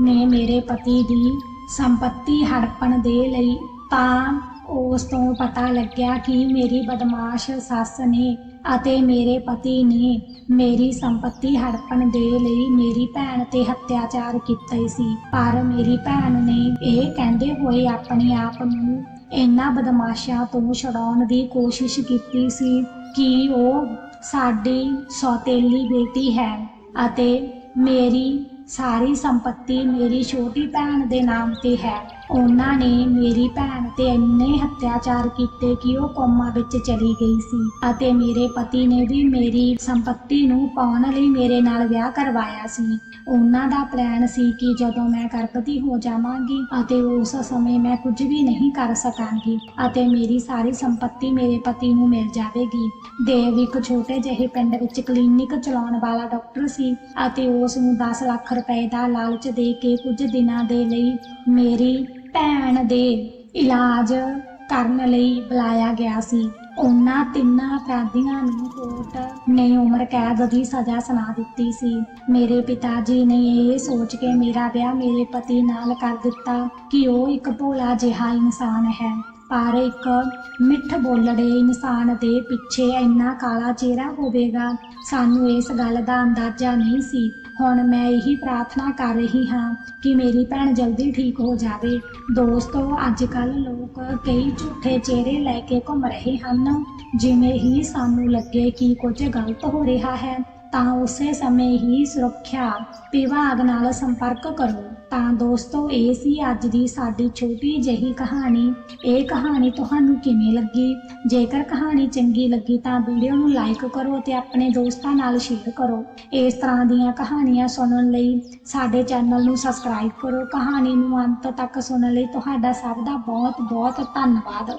ਨੇ ਮੇਰੇ ਪਤੀ ਦੀ ਸੰਪਤੀ ਹੜਪਣ ਦੇ ਲਈ ਤਾਂ ਉਸ ਤੋਂ ਪਤਾ ਲੱਗਿਆ ਕਿ ਮੇਰੀ ਬਦਮਾਸ਼ ਸੱਸ ਨੇ ਅਤੇ ਮੇਰੇ ਪਤੀ ਨੇ ਮੇਰੀ ਸੰਪਤੀ ਹੜਪਣ ਦੇ ਲਈ ਮੇਰੀ ਭੈਣ ਤੇ ਹੱਤਿਆਚਾਰ ਕੀਤਾ ਸੀ। ਪਰ ਮੇਰੀ ਭੈਣ ਨੇ ਇਹ ਕਹਿੰਦੇ ਹੋਏ ਆਪਣੇ ਆਪ ਨੂੰ ਇਹਨਾਂ ਬਦਮਾਸ਼ਾਂ ਤੋਂ ਛਡਾਉਣ ਦੀ ਕੋਸ਼ਿਸ਼ ਕੀਤੀ ਸੀ ਕਿ ਉਹ ਸਾਡੀ ਸੌਤੇਲੀ ਬੇਟੀ ਹੈ ਅਤੇ ਮੇਰੀ ਸਾਰੀ ਸੰਪਤੀ ਮੇਰੀ ਛੋਟੀ ਭੈਣ ਦੇ ਨਾਮ ਤੇ ਹੈ। ਉਹਨਾਂ ਨੇ ਮੇਰੀ ਭੈਣ ਤੇ ਇੰਨੇ ਅਤਿਆਚਾਰ ਕੀਤੇ ਕਿ ਉਹ ਕੋਮਾ ਵਿੱਚ ਚਲੀ ਗਈ ਸੀ ਅਤੇ ਮੇਰੇ ਪਤੀ ਨੇ ਵੀ ਮੇਰੀ ਸੰਪਤੀ ਨੂੰ ਪਾਉਣ ਲਈ ਮੇਰੇ ਨਾਲ ਵਿਆਹ ਕਰਵਾਇਆ ਸੀ। ਉਹਨਾਂ ਦਾ ਪਲਾਨ ਸੀ ਕਿ ਜਦੋਂ ਮੈਂ ਗਰਭਵਤੀ ਹੋ ਜਾਵਾਂਗੀ ਅਤੇ ਉਸ ਸਮੇਂ ਮੈਂ ਕੁਝ ਵੀ ਨਹੀਂ ਕਰ ਸਕਾਂਗੀ ਅਤੇ ਮੇਰੀ ਸਾਰੀ ਸੰਪਤੀ ਮੇਰੇ ਪਤੀ ਨੂੰ ਮਿਲ ਜਾਵੇਗੀ। ਦੇਵ ਇੱਕ ਛੋਟੇ ਜਿਹੇ ਪਿੰਡ ਵਿੱਚ ਕਲੀਨਿਕ ਚਲਾਉਣ ਵਾਲਾ ਡਾਕਟਰ ਸੀ ਅਤੇ ਉਸ ਨੂੰ 10 ਲੱਖ ਰੁਪਏ ਦਾ ਲਾਲਚ ਦੇ ਕੇ ਕੁਝ ਦਿਨਾਂ ਦੇ ਲਈ ਮੇਰੀ ਭੈਣ ਦੇ ਇਲਾਜ ਕਰਨ ਲਈ ਬੁਲਾਇਆ ਗਿਆ ਸੀ। ਉਹਨਾਂ ਤਿੰਨਾਂ ਅਪਰਾਧੀਆਂ ਨੂੰ ਕੋਰਟ ਨੇ ਉਮਰ ਕੈਦ ਦੀ ਸਜ਼ਾ ਸੁਣਾ ਦਿੱਤੀ ਸੀ। ਮੇਰੇ ਪਿਤਾ ਜੀ ਨੇ ਇਹ ਸੋਚ ਕੇ ਮੇਰਾ ਵਿਆਹ ਮੇਰੇ ਪਤੀ ਨਾਲ ਕਰ ਦਿੱਤਾ ਕਿ ਉਹ ਇੱਕ ਭੋਲਾ ਜਿਹਾ ਇਨਸਾਨ ਹੈ। ਪਰ ਇੱਕ ਮਿੱਠ ਬੋਲੜੇ ਇਨਸਾਨ ਦੇ ਪਿੱਛੇ ਇੰਨਾ ਕਾਲਾ ਚਿਹਰਾ ਹੋਵੇਗਾ, ਸਾਨੂੰ ਇਸ ਗੱਲ ਦਾ ਅੰਦਾਜ਼ਾ ਨਹੀਂ ਸੀ। ਹੁਣ ਮੈਂ ਇਹੀ ਪ੍ਰਾਰਥਨਾ ਕਰ ਰਹੀ ਹਾਂ ਕਿ ਮੇਰੀ ਭੈਣ ਜਲਦੀ ਠੀਕ ਹੋ ਜਾਵੇ। ਦੋਸਤੋ ਅੱਜ ਕੱਲ ਲੋਕ ਕਈ ਝੂਠੇ ਚਿਹਰੇ ਲੈ ਕੇ ਘੁੰਮ ਰਹੇ ਹਨ। ਜਿਵੇਂ ਹੀ ਸਾਨੂੰ ਲੱਗੇ ਕਿ ਕੁਝ ਗਲਤ ਹੋ ਰਿਹਾ ਹੈ, ਤਾਂ ਉਸੇ ਸਮੇਂ ਹੀ ਸੁਰੱਖਿਆ ਵਿਭਾਗ ਨਾਲ ਸੰਪਰਕ ਕਰੋ। ਤਾਂ ਦੋਸਤੋ, ਇਹ ਸੀ ਅੱਜ ਦੀ ਸਾਡੀ ਛੋਟੀ ਜਿਹੀ ਕਹਾਣੀ। ਇਹ ਕਹਾਣੀ ਤੁਹਾਨੂੰ ਕਿਵੇਂ ਲੱਗੀ? ਜੇਕਰ ਕਹਾਣੀ ਚੰਗੀ ਲੱਗੀ ਤਾਂ ਵੀਡੀਓ ਨੂੰ ਲਾਈਕ ਕਰੋ ਅਤੇ ਆਪਣੇ ਦੋਸਤਾਂ ਨਾਲ ਸ਼ੇਅਰ ਕਰੋ। ਇਸ ਤਰ੍ਹਾਂ ਦੀਆਂ ਕਹਾਣੀਆਂ ਸੁਣਨ ਲਈ ਸਾਡੇ ਚੈਨਲ ਨੂੰ ਸਬਸਕ੍ਰਾਈਬ ਕਰੋ। ਕਹਾਣੀ ਨੂੰ ਅੰਤ ਤੱਕ ਸੁਣਨ ਲਈ ਤੁਹਾਡਾ ਸਭ ਦਾ ਬਹੁਤ ਬਹੁਤ ਧੰਨਵਾਦ।